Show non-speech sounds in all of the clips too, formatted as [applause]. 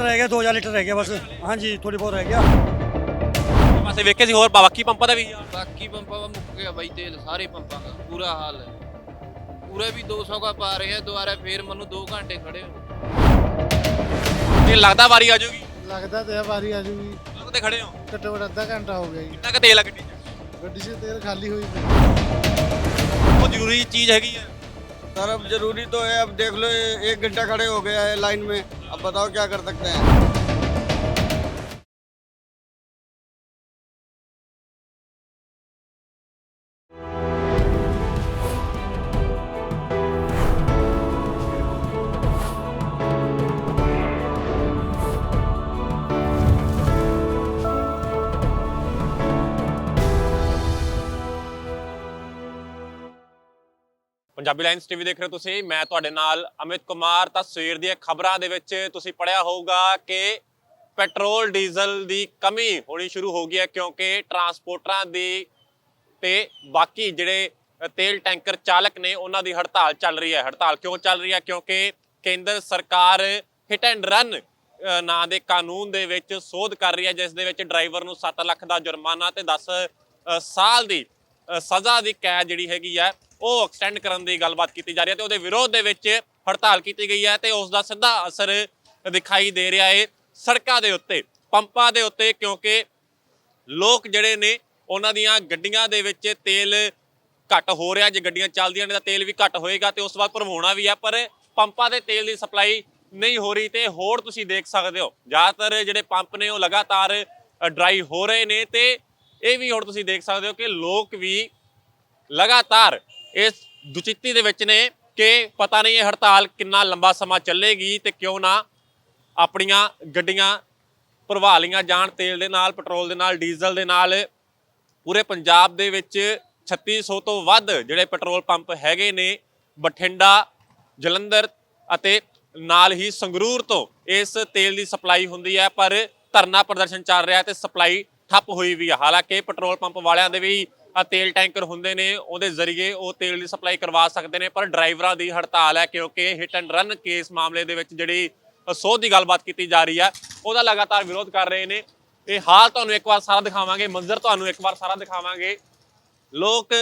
Litre ਰਹਿ ਗਿਆ 2000 litre ਰਹਿ ਗਿਆ ਬਸ। ਹਾਂਜੀ ਥੋੜੀ ਬਹੁਤ ਰਹਿ ਗਿਆ। ਪਾਸੇ ਵੇਖੇ ਸੀ ਹੋਰ ਬਾਕੀ ਪੰਪਾਂ ਦਾ ਵੀ। ਬਾਕੀ ਪੰਪਾਂ ਦਾ ਮੁੱਕ ਗਿਆ ਬਾਈ ਤੇਲ ਸਾਰੇ ਪੰਪਾਂ ਦਾ ਬੁਰਾ ਹਾਲ ਹੈ। ਪੂਰੇ ਵੀ 200 का ਪਾ ਰਹੇ ਹੈ ਦੁਬਾਰਾ ਫੇਰ ਮੈਨੂੰ 2 ਘੰਟੇ ਖੜੇ ਹੋ ਤੇ ਲੱਗਦਾ ਵਾਰੀ ਆ ਜਾਊਗੀ? ਲੱਗਦਾ ਤੇ ਆ ਵਾਰੀ ਆ ਜੂਗੀ ਕਦੋਂ ਤੇ ਖੜੇ ਹੋ? ਘੱਟੋ ਘੱਟ ਅੱਧਾ ਘੰਟਾ ਹੋ ਗਿਆ ਜੀ। ਕਿੰਨਾ ਕੁ ਤੇਲ ਆ ਗੱਡੀ 'ਚ? ਗੱਡੀ 'ਚ ਤੇਲ ਖਾਲੀ ਹੋਈ ਪਈ ਉਹ ਜ਼ਰੂਰੀ ਚੀਜ਼ ਹੈਗੀ ਆ। सर अब जरूरी तो है अब देख लो ये एक घंटा खड़े हो गया है लाइन में अब बताओ क्या कर सकते हैं ਪੰਜਾਬੀ ਲਾਈਨਸ ਟੀਵੀ ਦੇਖ ਰਹੇ ਹੋ ਤੁਸੀਂ। ਮੈਂ ਤੁਹਾਡੇ ਨਾਲ ਅਮਿਤ ਕੁਮਾਰ। ਤਾਂ ਸਵੇਰ ਦੀਆਂ ਖਬਰਾਂ ਦੇ ਵਿੱਚ ਤੁਸੀਂ ਪੜਿਆ ਹੋਊਗਾ ਕਿ ਪੈਟਰੋਲ, ਡੀਜ਼ਲ ਦੀ ਕਮੀ ਹੋਣੀ ਸ਼ੁਰੂ ਹੋ ਗਈ ਹੈ ਕਿਉਂਕਿ ਟਰਾਂਸਪੋਰਟਰਾਂ ਦੀ ਤੇ ਬਾਕੀ ਜਿਹੜੇ ਤੇਲ ਟੈਂਕਰ ਚਾਲਕ ਨੇ, ਉਹਨਾਂ ਦੀ ਹੜਤਾਲ ਚੱਲ ਰਹੀ ਹੈ। ਹੜਤਾਲ ਕਿਉਂ ਚੱਲ ਰਹੀ ਹੈ? ਕਿਉਂਕਿ ਕੇਂਦਰ ਸਰਕਾਰ ਹਿਟ ਐਂਡ ਰਨ ਨਾਂ ਦੇ ਕਾਨੂੰਨ ਦੇ ਵਿੱਚ ਸੋਧ ਕਰ ਰਹੀ ਹੈ, ਜਿਸ ਦੇ ਵਿੱਚ ਡਰਾਈਵਰ ਨੂੰ 7 ਲੱਖ ਦਾ ਜੁਰਮਾਨਾ ਤੇ 10 ਸਾਲ ਦੀ ਸਜ਼ਾ ਦੀ ਕੈਦ ਜਿਹੜੀ ਹੈਗੀ ਹੈ ਉਹ ਐਕਸਟੈਂਡ ਕਰਨ ਦੀ ਗੱਲਬਾਤ ਕੀਤੀ ਜਾ ਰਹੀ ਹੈ ਤੇ ਉਹਦੇ ਵਿਰੋਧ ਦੇ ਵਿੱਚ ਹੜਤਾਲ ਕੀਤੀ ਗਈ ਹੈ ਤੇ ਉਸ ਦਾ ਸਿੱਧਾ ਅਸਰ ਦਿਖਾਈ ਦੇ ਰਿਹਾ ਹੈ ਸੜਕਾਂ ਦੇ ਉੱਤੇ, ਪੰਪਾਂ ਦੇ ਉੱਤੇ, ਕਿਉਂਕਿ ਲੋਕ ਜਿਹੜੇ ਨੇ ਉਹਨਾਂ ਦੀਆਂ ਗੱਡੀਆਂ ਦੇ ਵਿੱਚ ਤੇਲ ਘੱਟ ਹੋ ਰਿਹਾ, ਜੇ ਗੱਡੀਆਂ ਚੱਲਦੀਆਂ ਨੇ ਤਾਂ ਤੇਲ ਵੀ ਘੱਟ ਹੋਏਗਾ ਤੇ ਉਸ ਤੋਂ ਬਾਅਦ ਭਰਵਾਉਣਾ ਵੀ ਹੈ, ਪਰ ਪੰਪਾਂ ਦੇ ਤੇਲ ਦੀ ਸਪਲਾਈ ਨਹੀਂ ਹੋ ਰਹੀ ਤੇ ਹੋਰ ਤੁਸੀਂ ਦੇਖ ਸਕਦੇ ਹੋ, ਜ਼ਿਆਦਾਤਰ ਜਿਹੜੇ ਪੰਪ ਨੇ ਉਹ ਲਗਾਤਾਰ ਡਰਾਈ ਹੋ ਰਹੇ ਨੇ ਤੇ ਇਹ ਵੀ ਹੁਣ ਤੁਸੀਂ ਦੇਖ ਸਕਦੇ ਹੋ ਕਿ ਲੋਕ ਵੀ ਲਗਾਤਾਰ ਇਸ ਦੁਚਿੱਤੀ ਦੇ ਵਿੱਚ ਨੇ ਕਿ ਪਤਾ ਨਹੀਂ ਇਹ ਹੜਤਾਲ ਕਿੰਨਾ ਲੰਬਾ ਸਮਾਂ ਚੱਲੇਗੀ ਤੇ ਕਿਉਂ ਨਾ ਆਪਣੀਆਂ ਗੱਡੀਆਂ ਭਰਵਾ ਲਈਆਂ ਜਾਣ, ਤੇਲ ਦੇ ਨਾਲ, ਪੈਟਰੋਲ ਦੇ ਨਾਲ, ਡੀਜ਼ਲ ਦੇ ਨਾਲ। ਪੂਰੇ ਪੰਜਾਬ ਦੇ ਵਿੱਚ 3600 ਤੋਂ ਵੱਧ ਜਿਹੜੇ ਪੈਟਰੋਲ ਪੰਪ ਹੈਗੇ ਨੇ, ਬਠਿੰਡਾ, ਜਲੰਧਰ ਅਤੇ ਨਾਲ ਹੀ ਸੰਗਰੂਰ ਤੋਂ ਇਸ ਤੇਲ ਦੀ ਸਪਲਾਈ ਹੁੰਦੀ ਹੈ, ਪਰ ਧਰਨਾ ਪ੍ਰਦਰਸ਼ਨ ਚੱਲ ਰਿਹਾ ਤੇ ਸਪਲਾਈ ਠੱਪ ਹੋਈ ਵੀ ਹੈ ਹਾਲਾਂਕਿ ਪੈਟਰੋਲ ਪੰਪ ਵਾਲਿਆਂ ਦੇ ਵੀ ਆ ਤੇਲ ਟੈਂਕਰ ਹੁੰਦੇ ਨੇ, ਉਹਦੇ ਜ਼ਰੀਏ ਉਹ ਤੇਲ ਦੀ ਸਪਲਾਈ ਕਰਵਾ ਸਕਦੇ ਨੇ, ਪਰ ਡਰਾਈਵਰਾਂ ਦੀ ਹੜਤਾਲ ਹੈ ਕਿਉਂਕਿ ਹਿੱਟ ਐਂਡ ਰਨ ਕੇਸ ਮਾਮਲੇ ਦੇ ਵਿੱਚ ਜਿਹੜੀ ਸੋਧ ਦੀ ਗੱਲਬਾਤ ਕੀਤੀ ਜਾ ਰਹੀ ਹੈ, ਉਹਦਾ ਲਗਾਤਾਰ ਵਿਰੋਧ ਕਰ ਰਹੇ ਨੇ। ਇਹ ਹਾਲ ਤੁਹਾਨੂੰ ਇੱਕ ਵਾਰ ਸਾਰਾ ਦਿਖਾਵਾਂਗੇ, ਮੰਜ਼ਰ ਤੁਹਾਨੂੰ ਇੱਕ ਵਾਰ ਸਾਰਾ ਦਿਖਾਵਾਂਗੇ। ਲੋਕ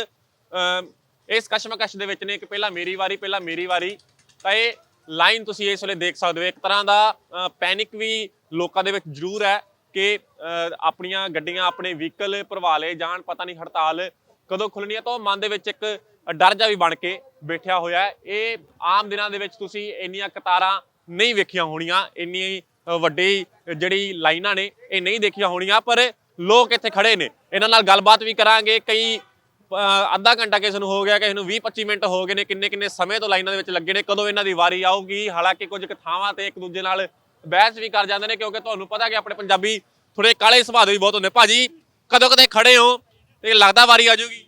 ਇਸ ਕਸ਼ਮਕਸ਼ ਦੇ ਵਿੱਚ ਨੇ ਕਿ ਪਹਿਲਾਂ ਮੇਰੀ ਵਾਰੀ, ਪਹਿਲਾਂ ਮੇਰੀ ਵਾਰੀ। ਤਾਂ ਇਹ ਲਾਈਨ ਤੁਸੀਂ ਇਸ ਵੇਲੇ ਦੇਖ ਸਕਦੇ ਹੋ, ਇੱਕ ਤਰ੍ਹਾਂ ਦਾ ਪੈਨਿਕ ਵੀ ਲੋਕਾਂ ਦੇ ਵਿੱਚ ਜ਼ਰੂਰ ਹੈ। ਕਿ ਅ, ਆਪਣੀਆਂ ਗੱਡੀਆਂ ਆਪਣੇ ਵਹੀਕਲ ਭਰਵਾ ਲਏ ਜਾਣ ਪਤਾ ਨਹੀਂ ਹੜਤਾਲ ਕਦੋਂ ਖੁੱਲਣੀ ਹੈ ਤਾਂ ਉਹ ਮਨ ਦੇ ਵਿੱਚ ਇੱਕ ਡਰ ਜਾ ਵੀ ਬਣ ਕੇ ਬੈਠਿਆ ਹੋਇਆ ਹੈ। ਇਹ ਆਮ ਦਿਨਾਂ ਦੇ ਵਿੱਚ ਤੁਸੀਂ ਇੰਨੀਆਂ ਕਤਾਰਾਂ ਨਹੀਂ ਵੇਖੀਆਂ ਹੋਣੀਆਂ ਇੰਨੀ ਵੱਡੀ ਜਿਹੜੀ ਲਾਈਨਾਂ ਨੇ ਇਹ ਨਹੀਂ ਦੇਖੀਆਂ ਹੋਣੀਆਂ ਪਰ ਲੋਕ ਇੱਥੇ ਖੜੇ ਨੇ। ਇਹਨਾਂ ਨਾਲ ਗੱਲਬਾਤ ਵੀ ਕਰਾਂਗੇ। ਕਈ ਅ, ਅੱਧਾ ਘੰਟਾ ਕਿਸੇ ਨੂੰ ਹੋ ਗਿਆ ਕਿਸੇ ਨੂੰ 20 25 ਮਿੰਟ ਹੋ ਗਏ ਨੇ ਕਿੰਨੇ ਕਿੰਨੇ ਸਮੇਂ ਤੋਂ ਲਾਈਨਾਂ ਦੇ ਵਿੱਚ ਲੱਗੇ ਨੇ ਕਦੋਂ ਇਹਨਾਂ ਦੀ ਵਾਰੀ ਆਊਗੀ? ਹਾਲਾਂਕਿ ਕੁਝ ਥਾਵਾਂ ਤੇ ਇੱਕ ਦੂਜੇ ਨਾਲ ਬਹਿਸ ਵੀ ਕਰ ਜਾਂਦੇ ਨੇ ਕਿਉਂਕਿ ਤੁਹਾਨੂੰ ਪਤਾ ਕਿ ਆਪਣੇ ਪੰਜਾਬੀ ਥੋੜੇ ਕਾਲੇ ਸੁਭਾਅ ਦੇ ਵੀ ਬਹੁਤ ਹੁੰਦੇ। ਭਾਜੀ ਕਦੋਂ ਕਦੇ ਖੜੇ ਹੋ? ਤੇ ਲੱਗਦਾ ਵਾਰੀ ਆ ਜਾਊਗੀ?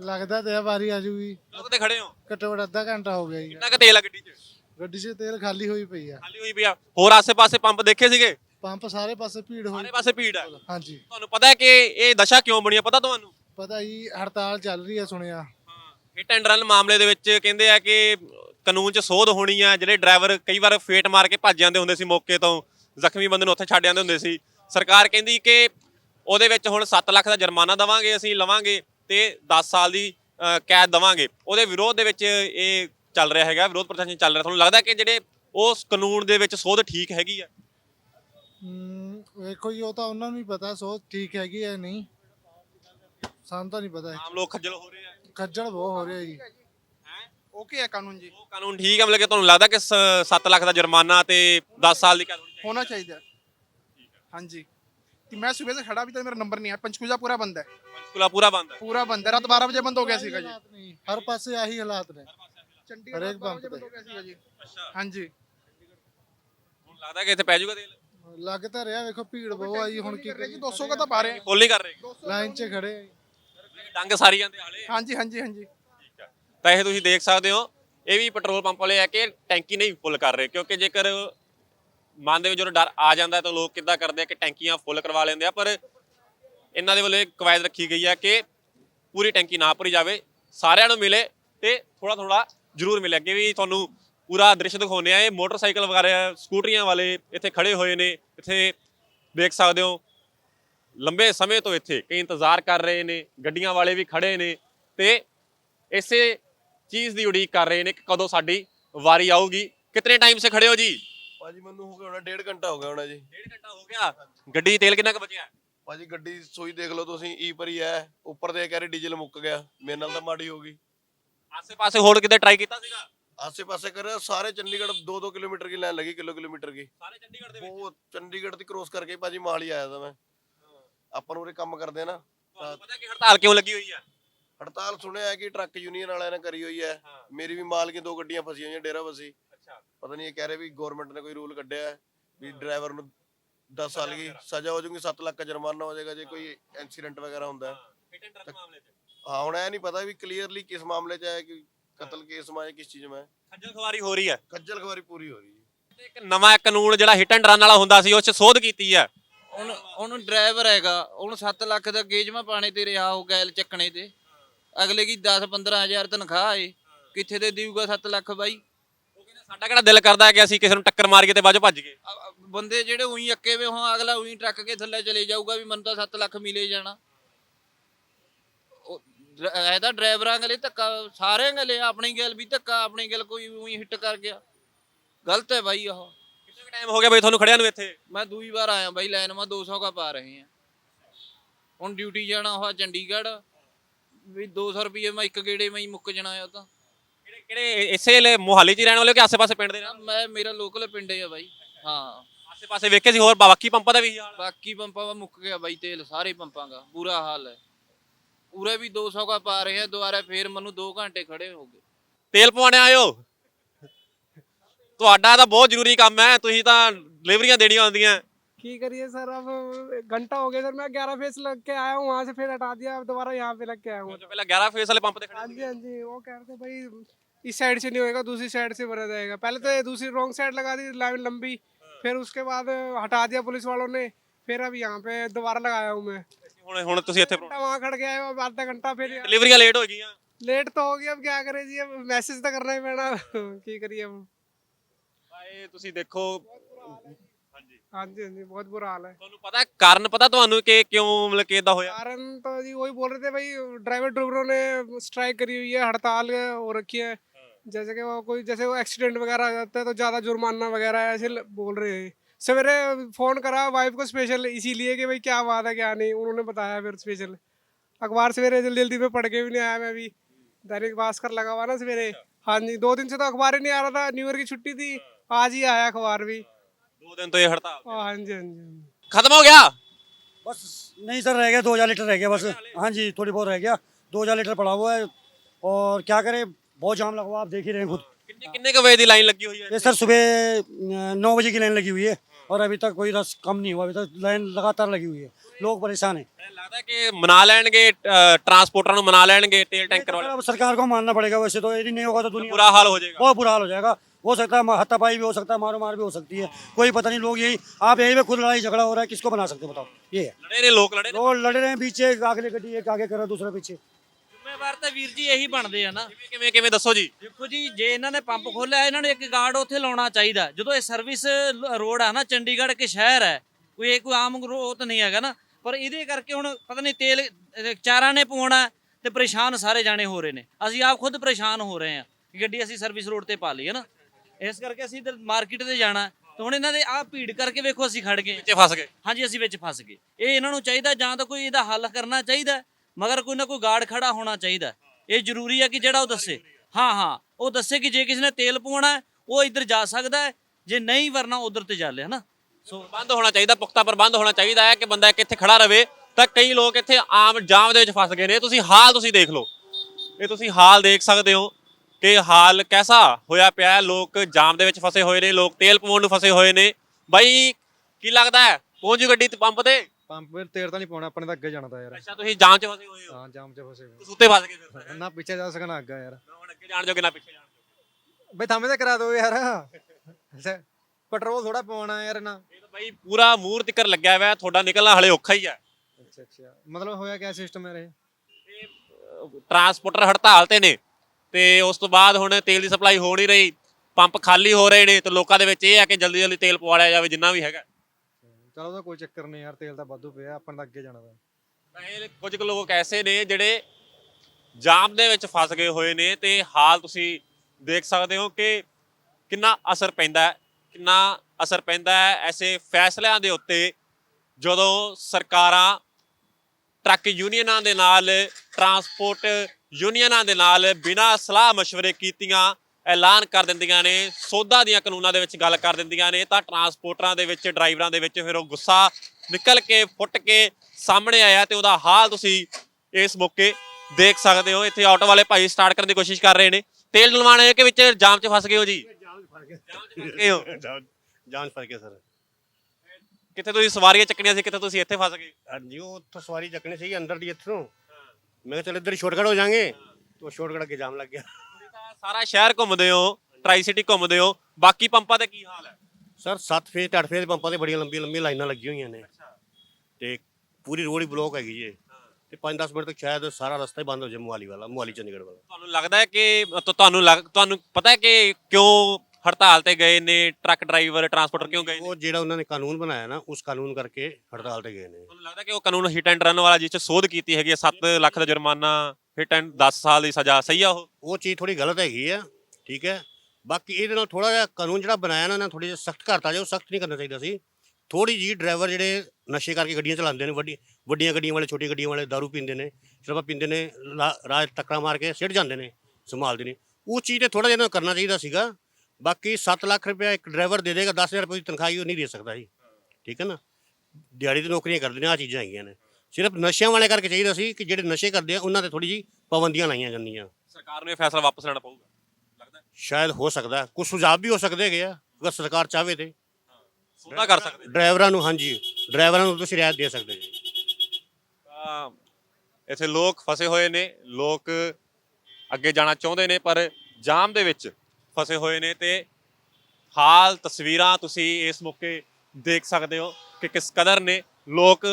ਲੱਗਦਾ ਤੇ ਆ ਵਾਰੀ ਆ ਜੂਗੀ ਕਦੋਂ ਕਦੇ ਖੜੇ ਹੋ? ਘੱਟੋ ਘੱਟ ਅੱਧਾ ਘੰਟਾ ਹੋ ਗਿਆ ਜੀ। ਕਿੰਨਾ ਕੁ ਤੇਲ ਆ ਗੱਡੀ 'ਚ? ਗੱਡੀ 'ਚ ਤੇਲ ਖਾਲੀ ਹੋਈ ਪਈ ਆ। ਖਾਲੀ ਹੋਈ ਪਿਆ ਹੋਰ ਆਸੇ-ਪਾਸੇ ਪੰਪ ਦੇਖੇ ਸੀਗੇ? ਪੰਪ ਸਾਰੇ ਪਾਸੇ ਭੀੜ ਹੋਈ। ਸਾਰੇ ਪਾਸੇ ਭੀੜ ਹੈ ਹਾਂਜੀ। ਤੁਹਾਨੂੰ ਪਤਾ ਹੈ ਕਿ ਇਹ ਦਸ਼ਾ ਕਿਉਂ ਬਣੀ ਹੈ ਪਤਾ ਤੁਹਾਨੂੰ? ਪਤਾ ਜੀ ਹੜਤਾਲ ਚੱਲ ਰਹੀ ਆ ਸੁਣਿਆ। ਹਿੱਟ ਐਂਡ ਰਨ ਮਾਮਲੇ ਦੇ ਵਿੱਚ ਕਹਿੰਦੇ ਆ ਕਿ ਕਾਨੂੰਨ 'ਚ ਸੋਧ ਹੋਣੀ ਆ ਜਿਹੜੇ ਡਰਾਈਵਰ ਕਈ ਵਾਰ ਫੇਟ ਮਾਰ ਕੇ ਭੱਜ ਜਾਂਦੇ ਹੁੰਦੇ ਸੀ ਮੌਕੇ ਤੋਂ ਜ਼ਖਮੀ ਬੰਦੇ ਨੂੰ ਉੱਥੇ ਛੱਡ ਜਾਂਦੇ ਹੁੰਦੇ ਸੀ। ਸਰਕਾਰ ਕਹਿੰਦੀ ਕਿ ਉਹਦੇ ਵਿੱਚ ਹੁਣ 7 ਲੱਖ ਦਾ ਜੁਰਮਾਨਾ ਦਵਾਂਗੇ ਅਸੀਂ ਲਵਾਂਗੇ ਤੇ 10 ਸਾਲ ਦੀ ਅ, ਕੈਦ ਦਵਾਂਗੇ। ਉਹਦੇ ਵਿਰੋਧ ਦੇ ਵਿੱਚ ਇਹ ਚੱਲ ਰਿਹਾ ਹੈਗਾ ਵਿਰੋਧ ਪ੍ਰਦਰਸ਼ਨ ਚੱਲ ਰਿਹਾ। ਤੁਹਾਨੂੰ ਲੱਗਦਾ ਕਿ ਜਿਹੜੇ ਉਸ ਕਾਨੂੰਨ ਦੇ ਵਿੱਚ ਸੋਧ ਠੀਕ ਹੈਗੀ ਆ? ਹਮ, ਵੇਖੋ ਜੀ ਉਹ ਤਾਂ ਉਹਨਾਂ ਨੂੰ ਹੀ ਪਤਾ ਸੋ ਠੀਕ ਹੈਗੀ ਆ ਨਹੀਂ। ਸਾਨੂੰ ਤਾਂ ਨਹੀਂ ਪਤਾ। ਆਮ ਲੋਕ ਖੱਜਲ ਹੋ ਰਹੇ ਆ। ਖੱਜਲ ਬਹੁਤ ਹੋ ਰਿਹਾ ਜੀ। ਓਕੇ ਹੈ ਕਾਨੂੰਨ ਜੀ? ਉਹ ਕਾਨੂੰਨ ਠੀਕ ਹੈ ਮਤਲਬ ਕਿ ਤੁਹਾਨੂੰ ਲੱਗਦਾ ਕਿ 7 ਲੱਖ ਦਾ ਜੁਰਮਾਨਾ ਤੇ 10 ਸਾਲ ਦੀ ਕੈਦ ਹੋਣਾ ਚਾਹੀਦਾ ਹਾਂਜੀ। ਤੇ ਮੈਂ ਸਵੇਰ ਤੋਂ ਖੜਾ ਵੀ ਤਾਂ ਮੇਰਾ ਨੰਬਰ ਨਹੀਂ ਹੈ ਪੰਚਕੂਜਾ ਪੂਰਾ ਬੰਦ ਹੈ। ਪੰਚਕੂਲਾ ਪੂਰਾ ਬੰਦ ਹੈ। ਪੂਰਾ ਬੰਦ ਹੈ। ਰਾਤ 12 ਵਜੇ ਬੰਦ ਹੋ ਗਿਆ ਸੀਗਾ ਜੀ। ਹਰ ਪਾਸੇ ਆਹੀ ਹਾਲਾਤ ਨੇ। ਚੰਡੀਗੜ੍ਹ ਬੰਦ ਹੋ ਗਿਆ ਸੀਗਾ ਜੀ। ਅੱਛਾ। ਹਾਂਜੀ। ਹੁਣ ਲੱਗਦਾ ਕਿ ਇੱਥੇ ਪੈ ਜਾਊਗਾ ਤੇਲ? ਲੱਗ ਤਾਂ ਰਿਹਾ ਵੇਖੋ ਭੀੜ ਬਹੁਤ ਆਈ ਹੁਣ ਕੀ ਕਰੀਏ? 200 ਕਾ ਤਾਂ ਪਾ ਰਹੇ। ਫੁੱਲ ਕਰ ਰਹੇ। ਲਾਈਨ 'ਚ ਖੜੇ ਹਾਂਜੀ ਹਾਂਜੀ ਹਾਂਜੀ। ਤਾਂ ਇਹ ਤੁਸੀਂ ਦੇਖ ਸਕਦੇ ਹੋ, ਇਹ ਵੀ ਪੈਟਰੋਲ ਪੰਪ ਵਾਲੇ ਆ ਕਿ ਟੈਂਕੀ ਨਹੀਂ ਫੁੱਲ ਕਰ ਰਹੇ, ਕਿਉਂਕਿ ਜੇਕਰ ਮਨ ਦੇ ਵਿੱਚ ਜਦੋਂ ਡਰ ਆ ਜਾਂਦਾ ਤਾਂ ਲੋਕ ਕਿੱਦਾਂ ਕਰਦੇ ਆ ਕਿ ਟੈਂਕੀਆਂ ਫੁੱਲ ਕਰਵਾ ਲੈਂਦੇ ਆ, ਪਰ ਇਹਨਾਂ ਦੇ ਵੱਲੋਂ ਇੱਕ ਕਵਾਇਦ ਰੱਖੀ ਗਈ ਹੈ ਕਿ ਪੂਰੀ ਟੈਂਕੀ ਨਾ ਭਰੀ ਜਾਵੇ, ਸਾਰਿਆਂ ਨੂੰ ਮਿਲੇ ਤੇ ਥੋੜਾ ਥੋੜਾ ਜ਼ਰੂਰ ਮਿਲੇ। ਅੱਗੇ ਵੀ ਤੁਹਾਨੂੰ ਪੂਰਾ ਦ੍ਰਿਸ਼ ਦਿਖਾਉਂਦੇ ਆ, ਇਹ ਮੋਟਰਸਾਈਕਲ ਵਗੈਰਾ, ਸਕੂਟਰੀਆਂ ਵਾਲੇ ਇੱਥੇ ਖੜੇ ਹੋਏ ਨੇ, ਇੱਥੇ ਦੇਖ ਸਕਦੇ ਹੋ, ਲੰਬੇ ਸਮੇਂ ਤੋਂ ਇੱਥੇ ਕਈ ਇੰਤਜ਼ਾਰ ਕਰ ਰਹੇ ਨੇ, ਗੱਡੀਆਂ ਵਾਲੇ ਵੀ ਖੜੇ ਨੇ ਤੇ ਇਸੇ ਚੀਜ਼ ਦੀ ਉਡੀਕ ਕਰ ਰਹੇ ਨੇ ਕਿ ਕਦੋਂ ਸਾਡੀ ਵਾਰੀ ਆਊਗੀ। ਕਿਤਨੇ ਟਾਈਮ ਸੇ ਖੜੇ ਹੋ ਜੀ? ਭਾਜੀ ਮੈਨੂੰ ਹੋ ਗਿਆ ਹੋਣਾ ਡੇਢ ਘੰਟਾ ਹੋ ਗਿਆ ਹੋਣਾ ਜੀ। ਡੇਢ ਘੰਟਾ ਹੋ ਗਿਆ। ਗੱਡੀ ਤੇਲ ਕਿੰਨਾ ਕੁ ਬਚਿਆ? ਭਾਜੀ ਗੱਡੀ ਸੂਈ ਦੇਖ ਲਓ ਤੁਸੀਂ ਈ ਭਰੀ ਐ ਉੱਪਰ ਦੇ ਕਹਿ ਰਹੇ ਡੀਜ਼ਲ ਮੁੱਕ ਗਿਆ। ਮੇਰੇ ਨਾਲ ਤਾਂ ਮਾੜੀ ਹੋ ਗਈ। ਆਸੇ-ਪਾਸੇ ਹੋਰ ਕਿਤੇ ਟਰਾਈ ਕੀਤਾ ਸੀਗਾ? ਆਸੇ ਪਾਸੇ ਕਰਿਆ ਸਾਰੇ ਚੰਡੀਗੜ੍ਹ 2-2 ਕਿਲੋਮੀਟਰ ਕੀ ਲਾਈਨ ਲੱਗੀ ਕਿਲੋ ਕਿਲੋਮੀਟਰ ਕੀ। ਸਾਰੇ ਚੰਡੀਗੜ੍ਹ ਦੇ ਵਿੱਚ? ਉਹ ਚੰਡੀਗੜ੍ਹ ਦੀ ਕ੍ਰੋਸ ਕਰਕੇ ਭਾਜੀ ਮਾਲੀ ਆਇਆ ਤਾਂ ਮੈਂ। ਆਪਾਂ ਨੂੰ ਉਰੇ ਕੰਮ ਕਰਦੇ ਆ ਨਾ। ਤੁਹਾਨੂੰ ਪਤਾ ਕਿ ਹੜਤਾਲ ਕਿਉਂ ਲੱਗੀ ਹੋਈ ਹੈ ਹੜਤਾਲ ਸੁਣਿਆ ਹੈ ਕਿ ਟਰੱਕ ਯੂਨੀਅਨ ਵਾਲਿਆਂ ਨੇ ਕਰੀ ਹੋਈ ਹੈ। ਹਾਂ। ਮੇਰੀ ਵੀ ਮਾਲ ਕੀ ਦੋ ਗੱਡੀਆਂ ਫਸੀਆਂ ਹੋਈਆਂ ਡੇਰਾ ਵਸੀ ਅੱਛਾ। ਪਤਾ ਨਹੀਂ ਇਹ ਕਹਿ ਰਹੇ ਵੀ ਗਵਰਨਮੈਂਟ ਨੇ ਕੋਈ ਰੂਲ ਕੱਢਿਆ ਹੈ ਵੀ ਡਰਾਈਵਰ ਨੂੰ 10 ਸਾਲ ਦੀ ਸਜ਼ਾ ਹੋ ਜਾਊਗੀ 7 ਲੱਖ ਦਾ ਜੁਰਮਾਨਾ ਹੋ ਜਾਏਗਾ ਜੇ ਕੋਈ ਐਕਸੀਡੈਂਟ ਵਗੈਰਾ ਹੁੰਦਾ ਹੈ। ਹਿੱਟ ਐਂਡ ਰਨ ਮਾਮਲੇ 'ਚ। ਹਾਂ ਹੁਣ ਇਹ ਨਹੀਂ ਪਤਾ ਵੀ ਕਲੀਅਰਲੀ ਕਿਸ ਮਾਮਲੇ 'ਚ ਹੈ ਕਿ ਕਤਲ ਕੇਸ ਮਾ ਹੈ ਕਿਸ ਚੀਜ਼ ਮਾ ਹੈ ਖੱਜਲ ਖਵਾਰੀ ਹੋ ਰਹੀ ਹੈ। ਖੱਜਲ ਖਵਾਰੀ ਪੂਰੀ ਹੋ ਰਹੀ ਹੈ। ਤੇ ਇੱਕ ਨਵਾਂ ਕਾਨੂੰਨ ਜਿਹੜਾ ਹਿੱਟ ਐਂਡ ਰਨ ਵਾਲਾ ਹੁੰਦਾ ਸੀ ਉਸ 'ਚ ਸੋਧ ਕੀਤੀ ਹੈ। ਹੁਣ ਹੁਣ ਡਰਾਈਵਰ ਹੈਗਾ ਉਹਨੂੰ 7 ਲੱਖ ਦਾ ਗੇਜਮਾ ਪਾਣੇ ਤੇ ਰਿਹਾ ਹੋ ਗੈਲ ਚੱਕਣੇ ਤੇ। ਅਗਲੇ ਕੀ 10 15000 ਤਨਖਾਹ ਏ ਕਿੱਥੇ ਦੇ ਦੇਊਗਾ 7 ਲੱਖ ਬਾਈ? ਉਹ ਕਹਿੰਦੇ ਸਾਡਾ ਕਿਹੜਾ ਦਿਲ ਕਰਦਾ ਕਿ ਅਸੀਂ ਕਿਸੇ ਨੂੰ ਟੱਕਰ ਮਾਰੀਏ ਤੇ ਬਾਅਦ 'ਚ ਭੱਜ ਗਏ। ਅ- ਅ- ਬੰਦੇ ਜਿਹੜੇ ਉਹੀ ਅੱਕੇ ਵੇ ਹੋਂ ਅਗਲਾ ਉਹੀ ਟਰੱਕ ਕੇ ਥੱਲੇ ਚਲੇ ਜਾਊਗਾ ਵੀ ਮੈਨੂੰ ਤਾਂ 7 ਲੱਖ ਮਿਲੇ ਜਾਣਾ। ਉਹ ਇਹ ਤਾਂ ਡਰਾਈਵਰਾਂ ਗਲੇ ਧੱਕਾ ਸਾਰਿਆਂ ਗਲੇ ਆਪਣੀ ਗੱਲ ਵੀ ਧੱਕਾ ਆਪਣੀ ਗੱਲ ਕੋਈ ਉਹੀ ਹਿੱਟ ਕਰ ਗਿਆ। ਗਲਤ ਹੈ ਬਾਈ ਉਹ ਕਿੰਨਾ ਟਾਈਮ ਹੋ ਗਿਆ ਬਈ ਤੁਹਾਨੂੰ ਖੜਿਆ ਨੂੰ ਇੱਥੇ? ਮੈਂ ਦੂਈ ਵਾਰ ਆਇਆ ਬਾਈ ਲਾਈਨ ਮਾ 200 ਕਾ ਪਾ ਰਹੇ ਆ ਹੁਣ ਡਿਊਟੀ ਜਾਣਾ ਹੋਆ ਚੰਡੀਗੜ੍ਹ ਵੀ 200 ਰੁਪਏ ਮੈਂ ਇੱਕ ਗੇੜੇ ਮੈਂ ਹੀ ਮੁੱਕ ਜਾਣਾ ਆ ਤਾਂ। ਕਿਹੜੇ ਕਿਹੜੇ ਇਸੇ ਲਈ ਮੋਹਾਲੀ 'ਚ ਹੀ ਰਹਿਣ ਵਾਲੇ ਹੋ ਕਿ ਆਸੇ-ਪਾਸੇ ਪਿੰਡ ਦੇ ਰਹਿਣ ਮੈਂ ਮੇਰਾ ਲੋਕਲ ਪਿੰਡ ਆ ਬਾਈ। ਹਾਂ। ਆਸੇ-ਪਾਸੇ ਵੇਖੇ ਸੀ ਹੋਰ ਬਾਕੀ ਪੰਪਾਂ ਦਾ ਵੀ ਇਹੀ ਹਾਲ? ਹੈ ਬਾਕੀ ਪੰਪਾਂ ਦਾ ਮੁੱਕ ਗਿਆ ਬਾਈ ਤੇਲ ਸਾਰੇ ਪੰਪਾਂ ਦਾ ਬੁਰਾ ਹਾਲ ਹੈ। ਪੂਰੇ ਵੀ 200 ਕਾ ਪਾ ਰਹੇ ਆ ਦੁਬਾਰਾ ਫੇਰ ਮੈਨੂੰ 2 ਘੰਟੇ ਖੜੇ ਹੋ ਗਏ। ਤੇਲ ਪਵਾਣੇ ਆਇਓ। ਤੁਹਾਡਾ ਤਾਂ ਬਹੁਤ ਜ਼ਰੂਰੀ ਕੰਮ ਹੈ ਤੁਸੀਂ ਤਾਂ ਡਿਲੀਵਰੀਆਂ ਦੇਣੀਆਂ ਹੁੰਦੀਆਂ। की करिए सर अब घंटा हो गया सर मैं ग्यारह फेस लग के आया हूँ वहाँ से फिर हटा दिया अब दोबारा यहाँ पे लग के आया हूँ ਜੋ ਪਹਿਲਾਂ 11 ਫੇਸ ਵਾਲੇ ਪੰਪ ਤੇ हाँ ਖੜੇ जी हाँ जी वो कह रहे थे भाई इस साइड से नहीं होएगा दूसरी साइड से भरा जाएगा पहले तो ये दूसरी रॉन्ग साइड लगा दी लाइन लंबी फिर उसके बाद हटा दिया पुलिस वालों ने फिर अब यहाँ पे दोबारा लगाया हूँ मैं ਹੁਣ ਹੁਣ ਤੁਸੀਂ ਇੱਥੇ वहाँ खड़ गया है अब आधा घंटा फिर यहाँ- ਡਿਲੀਵਰੀਆਂ ਲੇਟ ਹੋ ਗਈਆਂ लेट तो हो गया अब क्या करें जी अब मैसेज तो करना ही पैना की करिए अब ਭਾਈ ਤੁਸੀਂ ਦੇਖੋ ਹਾਂਜੀ हाँ जी हाँ जी बहुत बुरा हाल है ਤੁਹਾਨੂੰ ਪਤਾ ਕਾਰਨ ਪਤਾ ਤੁਹਾਨੂੰ ਕਿ ਕਿਉਂ ਮਤਲਬ ਕਿ ਇਦਾਂ ਹੋਇਆ कारण तो जी वही बोल रहे थे भाई ड्राइवर ड्राइवरों ने स्ट्राइक करी हुई है हड़ताल हो रखी है जैसे कि वो कोई जैसे वो एक्सीडेंट वगैरह आ जाता है तो ज़्यादा जुर्माना वगैरह ऐसे ल- बोल रहे हैं सवेरे फ़ोन करा वाइफ को स्पेशल इसीलिए कि भाई क्या बात है क्या नहीं उन्होंने बताया फिर स्पेशल अखबार सवेरे जल्दी जल्दी में पढ़ के भी नहीं आया मैं भी दैनिक भास्कर लगा हुआ ना सवेरे हाँ जी दो दिन से तो अखबार ही नहीं आ रहा था न्यू ईयर की छुट्टी थी आज ही आया अखबार भी ਦੋ ਦਿਨ ਤੋਂ ਇਹ ਹੜਤਾਲ हाँ जी हाँ जी ਖਤਮ ਹੋ ਗਿਆ बस नहीं सर रह गया दो हज़ार लीटर रह गया बस हाँ जी थोड़ी बहुत रह गया दो हज़ार लीटर पड़ा हुआ है और क्या करें बहुत जाम लगा हुआ आप देख ही रहे हैं खुद ਕਿੰਨੇ ਕਿੰਨੇ ਕ ਵਜੇ ਦੀ ਲਾਈਨ ਲੱਗੀ ਹੋਈ ਹੈ ये सर सुबह अ, नौ बजे की लाइन लगी हुई है और अभी तक कोई रस कम नहीं हुआ अभी तक लाइन लगातार लगी हुई है लोग परेशान हैं ਮੈਨੂੰ ਲੱਗਦਾ कि ਮਨਾ ਲੈਣਗੇ ਅ, ਟਰਾਂਸਪੋਰਟਰਾਂ ਨੂੰ ਮਨਾ ਲੈਣਗੇ ਤੇਲ ਟੈਂਕਰ ਵਾਲੇ अब सरकार को मानना पड़ेगा वैसे तो यदि नहीं होगा तो दुनिया बुरा हाल हो जाएगा बहुत बुरा हाल हो जाएगा हो सकता है हत्तापाई भी हो सकता है मारो मार भी हो सकती है कोई पता नहीं लोग यही आप यही पे खुद लड़ाई झगड़ा हो रहा है किसको बना सकते हैं बताओ ये है ਲੜੇ ਨੇ ਲੋਕ ਲੜੇ ਨੇ लोग लड़ रहे हैं पीछे अगले गड्डी एक आगे कर रहा है दूसरा पीछे ਜ਼ਿੰਮੇਵਾਰ ਤਾਂ ਵੀਰ ਜੀ ਇਹੀ ਬਣਦੇ ਆ ਨਾ ਕਿਵੇਂ ਕਿਵੇਂ ਕਿਵੇਂ ਦੱਸੋ ਜੀ ਦੇਖੋ ਜੀ ਜੇ ਇਹਨਾਂ ਨੇ ਪੰਪ ਖੋਲਿਆ ਇਹਨਾਂ ਨੂੰ ਇੱਕ ਗਾਰਡ ਉੱਥੇ ਲਾਉਣਾ ਚਾਹੀਦਾ ਜਦੋਂ ਇਹ ਸਰਵਿਸ ਰੋਡ ਆ ਨਾ ਚੰਡੀਗੜ੍ਹ ਕੇ ਸ਼ਹਿਰ ਹੈ ਕੋਈ ਇਹ ਕੋਈ ਆਮ ਰੋਡ ਨਹੀਂ ਹੈਗਾ ਨਾ ਪਰ ਇਹਦੇ ਕਰਕੇ ਹੁਣ ਪਤਾ ਨਹੀਂ ਤੇਲ ਅਹ, ਚਾਰਾਂ ਨੇ ਪਵਾਉਣਾ ਤੇ ਪਰੇਸ਼ਾਨ ਸਾਰੇ ਜਾਣੇ ਹੋ ਰਹੇ ਨੇ ਅਸੀਂ ਆਪ ਖੁਦ ਪਰੇਸ਼ਾਨ ਹੋ ਰਹੇ ਹਾਂ ਕਿ ਗੱਡੀ ਅਸੀਂ ਸਰਵਿਸ ਰੋਡ ਤੇ ਪਾ ਲਈ ਹੈ ਨਾ ਇਸ ਕਰਕੇ ਅਸੀਂ ਇਧਰ ਮਾਰਕੀਟ ਤੇ ਜਾਣਾ। ਤੇ ਹੁਣ ਇਹਨਾਂ ਦੇ ਆਹ ਭੀੜ ਕਰਕੇ ਵੇਖੋ ਅਸੀਂ ਖੜ ਗਏ। ਵਿੱਚੇ ਫਸ ਗਏ। ਹਾਂਜੀ ਅਸੀਂ ਵਿੱਚ ਫਸ ਗਏ। ਇਹ ਇਹਨਾਂ ਨੂੰ ਚਾਹੀਦਾ ਜਾਂ ਤਾਂ ਕੋਈ ਇਹਦਾ ਹੱਲ ਕਰਨਾ ਚਾਹੀਦਾ ਮਗਰ ਕੋਈ ਨਾ ਕੋਈ ਗਾਰਡ ਖੜਾ ਹੋਣਾ ਚਾਹੀਦਾ ਇਹ ਜ਼ਰੂਰੀ ਹੈ ਕਿ ਜਿਹੜਾ ਉਹ ਦੱਸੇ। ਹਾਂ ਹਾਂ ਉਹ ਦੱਸੇ ਕਿ ਜੇ ਕਿਸੇ ਨੇ ਤੇਲ ਪਵਾਉਣਾ ਹੈ, ਉਹ ਇੱਧਰ ਜਾ ਸਕਦਾ ਹੈ। ਜੇ ਨਹੀਂ ਵਰਨਾ ਉਧਰ ਤੇ ਜਾ ਲੈ ਹਨਾ? ਸੋ ਬੰਦ ਹੋਣਾ ਚਾਹੀਦਾ ਪੁਖਤਾ ਪ੍ਰਬੰਧ ਹੋਣਾ ਚਾਹੀਦਾ ਹੈ ਕਿ ਬੰਦਾ ਕਿੱਥੇ ਖੜਾ ਰਵੇ ਤਾਂ ਕਈ ਲੋਕ ਇੱਥੇ ਆਮ ਜਾਮ ਦੇ ਵਿੱਚ ਫਸ ਗਏ ਨੇ। ਤੁਸੀਂ ਹਾਲ ਤੁਸੀਂ ਦੇਖ ਲਓ। ਇਹ ਤੁਸੀਂ ਹਾਲ ਦੇਖ ਸਕਦੇ ਹੋ। ਕਿ ਹਾਲ ਕੈਸਾ ਹੋਇਆ ਪਿਆ ਹੈ? ਲੋਕ ਜਾਮ ਦੇ ਵਿੱਚ ਫਸੇ ਹੋਏ ਨੇ ਲੋਕ ਤੇਲ ਪਵਾਉਣ ਨੂੰ ਫਸੇ ਹੋਏ ਨੇ। ਬਾਈ ਕੀ ਲੱਗਦਾ ਹੈ? ਪਹੁੰਚੂ ਗੱਡੀ ਤੇ ਪੰਪ ਤੇ? ਪੰਪ ਫਿਰ ਤੇਲ ਤਾਂ ਨਹੀਂ ਪਾਉਣਾ ਆਪਣੇ ਤਾਂ ਅੱਗੇ ਜਾਣਾ ਤਾਂ ਯਾਰ। ਅੱਛਾ ਤੁਸੀਂ ਜਾਮ 'ਚ ਫਸੇ ਹੋਏ ਹੋ? ਹਾਂ ਜਾਮ ਚ ਫਸੇ ਹੋਏ। ਤੁਸੀਂ ਉੱਤੇ ਫਸ ਗਏ ਫਿਰ ਨਾ ਪਿੱਛੇ ਜਾ ਸਕਣਾ ਅੱਗਾ ਯਾਰ। ਹੁਣ ਅੱਗੇ ਜਾਣ ਜੋਗੇ ਨਾ ਪਿੱਛੇ ਜਾਣ ਜੋਗੇ। ਬਈ ਥਾਮੇ ਤਾਂ ਕਰਾ ਦਿਓ ਯਾਰ। ਅੱਛਾ, ਪੈਟਰੋਲ ਥੋੜਾ ਪਵਾਉਣਾ ਯਾਰ ਨਾ ਇਹ ਤਾਂ ਬਾਈ ਪੂਰਾ ਮੂਰ ਤਿੱਕਰ ਲੱਗਿਆ ਹੋਇਆ ਤੁਹਾਡਾ ਨਿਕਲਣਾ ਹਲੇ ਔਖਾ ਹੀ ਹੈ। ਅੱਛਾ ਅੱਛਾ। ਮਤਲਬ ਹੋਇਆ ਕਿਆ ਸਿਸਟਮ ਹੈ ਇਹ? ਟਰਾਂਸਪੋਰਟਰ ਹੜਤਾਲ ਤੇ ਨੇ। ਤੇ ਉਸ ਤੋਂ ਬਾਅਦ ਹੁਣ ਤੇਲ ਦੀ ਸਪਲਾਈ ਹੋ ਨਹੀਂ ਰਹੀ ਪੰਪ ਖਾਲੀ ਹੋ ਰਹੇ ਨੇ ਤੇ ਲੋਕਾਂ ਦੇ ਵਿੱਚ ਇਹ ਹੈ ਕਿ ਜਲਦੀ ਜਲਦੀ ਤੇਲ ਪਵਾ ਲਿਆ ਜਾਵੇ ਜਿੰਨਾ ਵੀ ਹੈਗਾ। ਚਲੋ ਉਹਦਾ ਕੋਈ ਚੱਕਰ ਨਹੀਂ ਯਾਰ ਤੇਲ ਤਾਂ ਵਾਧੂ ਪਿਆ ਆਪਾਂ ਨੂੰ ਤਾਂ ਅੱਗੇ ਜਾਣਾ ਤਾਂ ਤਾਂ ਇਹ ਕੁਝ ਕੁ ਲੋਕ ਐਸੇ ਨੇ ਜਿਹੜੇ ਜਾਮ ਦੇ ਵਿੱਚ ਫਸ ਗਏ ਹੋਏ ਨੇ ਤੇ ਹਾਲ ਤੁਸੀਂ ਦੇਖ ਸਕਦੇ ਹੋ ਕਿ ਕਿੰਨਾ ਅਸਰ ਪੈਂਦਾ ਹੈ ਕਿੰਨਾ ਅਸਰ ਪੈਂਦਾ ਹੈ ਐਸੇ ਫੈਸਲਿਆਂ ਦੇ ਉੱਤੇ ਜਦੋਂ ਸਰਕਾਰਾਂ ਟਰੱਕ ਯੂਨੀਅਨਾਂ ਦੇ ਨਾਲ ਟਰਾਂਸਪੋਰਟ ਯੂਨੀਅਨਾਂ ਦੇ ਨਾਲ ਬਿਨਾਂ ਸਲਾਹ مشਵਰੇ ਕੀਤੀਆਂ ਐਲਾਨ ਕਰ ਦਿੰਦੀਆਂ ਨੇ ਸੋਧਾਂ ਦੀਆਂ ਕਾਨੂੰਨਾਂ ਦੇ ਵਿੱਚ ਗੱਲ ਕਰ ਦਿੰਦੀਆਂ ਨੇ ਤਾਂ ਟਰਾਂਸਪੋਰਟਰਾਂ ਦੇ ਵਿੱਚ ਡਰਾਈਵਰਾਂ ਦੇ ਵਿੱਚ ਫਿਰ ਉਹ ਗੁੱਸਾ ਨਿਕਲ ਕੇ ਫੁੱਟ ਕੇ ਸਾਹਮਣੇ ਆਇਆ ਤੇ ਉਹਦਾ ਹਾਲ ਤੁਸੀਂ ਇਸ ਮੌਕੇ ਦੇਖ ਸਕਦੇ ਹੋ। ਇੱਥੇ ਆਟੋ ਵਾਲੇ ਭਾਈ ਸਟਾਰਟ ਕਰਨ ਦੀ ਕੋਸ਼ਿਸ਼ ਕਰ ਰਹੇ ਨੇ। ਤੇਲ ਡਲਵਾਉਣ ਆਏ ਕਿ ਵਿੱਚ ਜਾਮ 'ਚ ਫਸ ਗਏ ਹੋ ਜੀ? ਜਾਮ 'ਚ ਫਸ ਗਏ। ਹੋ? [laughs] ਹੈ ਸਰ। ਕਿੱਥੇ ਤੁਸੀਂ ਸਵਾਰੀਆਂ ਚੱਕਣੀਆਂ ਸੀ ਕਿੱਥੇ ਤੁਸੀਂ ਇੱਥੇ ਫਸ ਗਏ? ਹਾਂਜੀ ਉਹ ਉੱਥੋਂ ਸਵਾਰੀ ਚੱਕਣੀ ਸੀ ਅੰਦਰ ਦੀ ਇੱਥੋਂ। ਮੈਂ ਕਿਹਾ ਚਲ ਇੱਧਰ ਸ਼ਾਰਟਕਟ ਹੋ ਜਾਾਂਗੇ ਤੋਂ ਸ਼ਾਰਟਕਟ ਅੱਗੇ ਜਾਮ ਲੱਗ ਗਿਆ। ਸਾਰਾ ਸ਼ਹਿਰ ਘੁੰਮਦੇ ਹੋ ਟਰਾਈ ਸਿਟੀ ਘੁੰਮਦੇ ਹੋ ਬਾਕੀ ਪੰਪਾਂ ਤੇ ਕੀ ਹਾਲ ਹੈ? ਸਰ 7 ਫੇਜ਼ ਤੇ 8 ਫੇਜ਼ ਪੰਪਾਂ ਤੇ ਬੜੀਆਂ ਲੰਬੀਆਂ ਲੰਬੀਆਂ ਲਾਈਨਾਂ ਲੱਗੀਆਂ ਹੋਈਆਂ ਨੇ। ਤੇ ਪੂਰੀ ਰੋਡ ਹੀ ਬਲੌਕ ਹੈਗੀ ਜੇ। ਤੇ 5-10 ਮਿੰਟ ਤੱਕ ਸ਼ਾਇਦ ਸਾਰਾ ਰਸਤਾ ਹੀ ਬੰਦ ਹੋ ਜਾਏ ਮੁਹਾਲੀ ਵਾਲਾ ਮੁਹਾਲੀ ਚੰਡੀਗੜ੍ਹ ਵਾਲਾ। ਤੁਹਾਨੂੰ ਲੱਗਦਾ ਹੈ ਕਿ ਤੁ- ਤੁਹਾਨੂੰ ਲੱਗ ਤੁਹਾਨੂੰ ਪਤਾ ਹੈ ਕਿ ਕਿਉਂ ਹੜਤਾਲ ਤੇ ਗਏ ਨੇ ਟਰੱਕ ਡਰਾਈਵਰ ਟਰਾਂਸਪੋਰਟਰ ਕਿਉਂ ਗਏ ਨੇ? ਉਹ ਜਿਹੜਾ ਉਹਨਾਂ ਨੇ ਕਾਨੂੰਨ ਬਣਾਇਆ ਨਾ ਉਸ ਕਾਨੂੰਨ ਕਰਕੇ ਹੜਤਾਲ ਤੇ ਗਏ ਨੇ। ਤੁਹਾਨੂੰ ਲੱਗਦਾ ਕਿ ਉਹ ਕਾਨੂੰਨ ਹਿੱਟ ਐਂਡ ਰਨ ਵਾਲਾ ਜਿਸ 'ਚ ਸੋਧ ਕੀਤੀ ਹੈਗੀ ਹੈ 7 ਲੱਖ ਦਾ ਜੁਰਮਾਨਾ ਹਿੱਟ ਐਂਡ 10 ਸਾਲ ਦੀ ਸਜ਼ਾ ਸਹੀ ਆ ਉਹ? ਉਹ ਚੀਜ਼ ਥੋੜੀ ਗਲਤ ਹੈਗੀ ਆ ਠੀਕ ਹੈ। ਬਾਕੀ ਇਹਦੇ ਨਾਲ ਥੋੜਾ ਜਿਹਾ ਕਾਨੂੰਨ ਜਿਹੜਾ ਬਣਾਇਆ ਨਾ ਇਹਨਾਂ ਥੋੜੀ ਜਿਹਾ ਸਖਤ ਕਰਤਾ ਜੇ ਉਹ ਸਖਤ ਨਹੀਂ ਕਰਨਾ ਚਾਹੀਦਾ ਸੀ। ਥੋੜੀ ਜੀ ਡਰਾਈਵਰ ਜਿਹੜੇ ਨਸ਼ੇ ਕਰਕੇ ਗੱਡੀਆਂ ਚਲਾਉਂਦੇ ਨੇ ਵੱਡੀ ਵੱਡੀਆਂ ਗੱਡੀਆਂ ਵਾਲੇ ਛੋਟੀਆਂ ਗੱਡੀਆਂ ਵਾਲੇ ਦਾਰੂ ਪੀਂਦੇ ਨੇ ਸ਼ਰਾਬ ਪੀਂਦੇ ਨੇ ਲਾ- ਰਾਹ 'ਚ ਟੱਕਰਾਂ ਮਾਰ ਕੇ ਸਿੱਟ ਜਾਂਦੇ ਨੇ ਸੰਭਾਲਦੇ ਨੇ। ਉਹ ਚੀਜ਼ ਤੇ ਥੋੜਾ ਜਿਹਾ ਇਹਨਾਂ ਨੂੰ ਕਰਨਾ ਚਾਹੀਦਾ ਸੀਗਾ। ਬਾਕੀ 7 ਲੱਖ ਰੁਪਇਆ ਇੱਕ ਡਰਾਈਵਰ ਦੇ ਦੇਗਾ 10000 ਰੁਪਏ ਦੀ ਤਨਖਾਹ ਉਹ ਨਹੀਂ ਦੇ ਸਕਦਾ ਜੀ। ਠੀਕ ਹੈ ਨਾ? ਦਿਹਾੜੀ ਤੇ ਨੌਕਰੀਆਂ ਕਰਦੇ ਨੇ ਆ ਚੀਜ਼ਾਂ ਹੈਗੀਆਂ ਨੇ। ਸਿਰਫ ਨਸ਼ਿਆਂ ਵਾਲੇ ਕਰਕੇ ਚਾਹੀਦਾ ਸੀ ਕਿ ਜਿਹੜੇ ਨਸ਼ੇ ਕਰਦੇ ਆ ਉਹਨਾਂ ਤੇ ਥੋੜੀ ਜੀ ਪਾਬੰਦੀਆਂ ਲਾਈਆਂ ਜਾਂਦੀਆਂ। ਸਰਕਾਰ ਨੂੰ ਇਹ ਫੈਸਲਾ ਵਾਪਸ ਲੈਣਾ ਪਊਗਾ ਲੱਗਦਾ। ਸ਼ਾਇਦ ਹੋ ਸਕਦਾ। ਕੁਝ ਸੁਝਾਅ ਵੀ ਹੋ ਸਕਦੇ ਹੈਗੇ ਆ ਅਗਰ ਸਰਕਾਰ ਚਾਹਵੇ ਤੇ। ਸੋਧਾ ਕਰ ਸਕਦੇ ਡਰਾਈਵਰਾਂ ਨੂੰ ਹਾਂਜੀ। ਡਰਾਈਵਰਾਂ ਨੂੰ ਤੁਸੀਂ ਰਿਆਇਤ ਦੇ ਸਕਦੇ ਜੀ। ਤਾਂ ਇੱਥੇ ਲੋਕ ਫਸੇ ਹੋਏ ਨੇ ਲੋਕ ਅੱਗੇ ਜਾਣਾ ਚਾਹੁੰਦੇ ਨੇ ਪਰ ਜਾਮ ਦੇ ਵਿੱਚ ਫਸੇ ਹੋਏ ਨੇ ਤੇ ਹਾਲ ਤਸਵੀਰਾਂ ਤੁਸੀਂ ਇਸ ਮੌਕੇ ਦੇਖ ਸਕਦੇ ਹੋ ਕਿ ਕਿਸ ਕਦਰ ਨੇ ਲੋਕ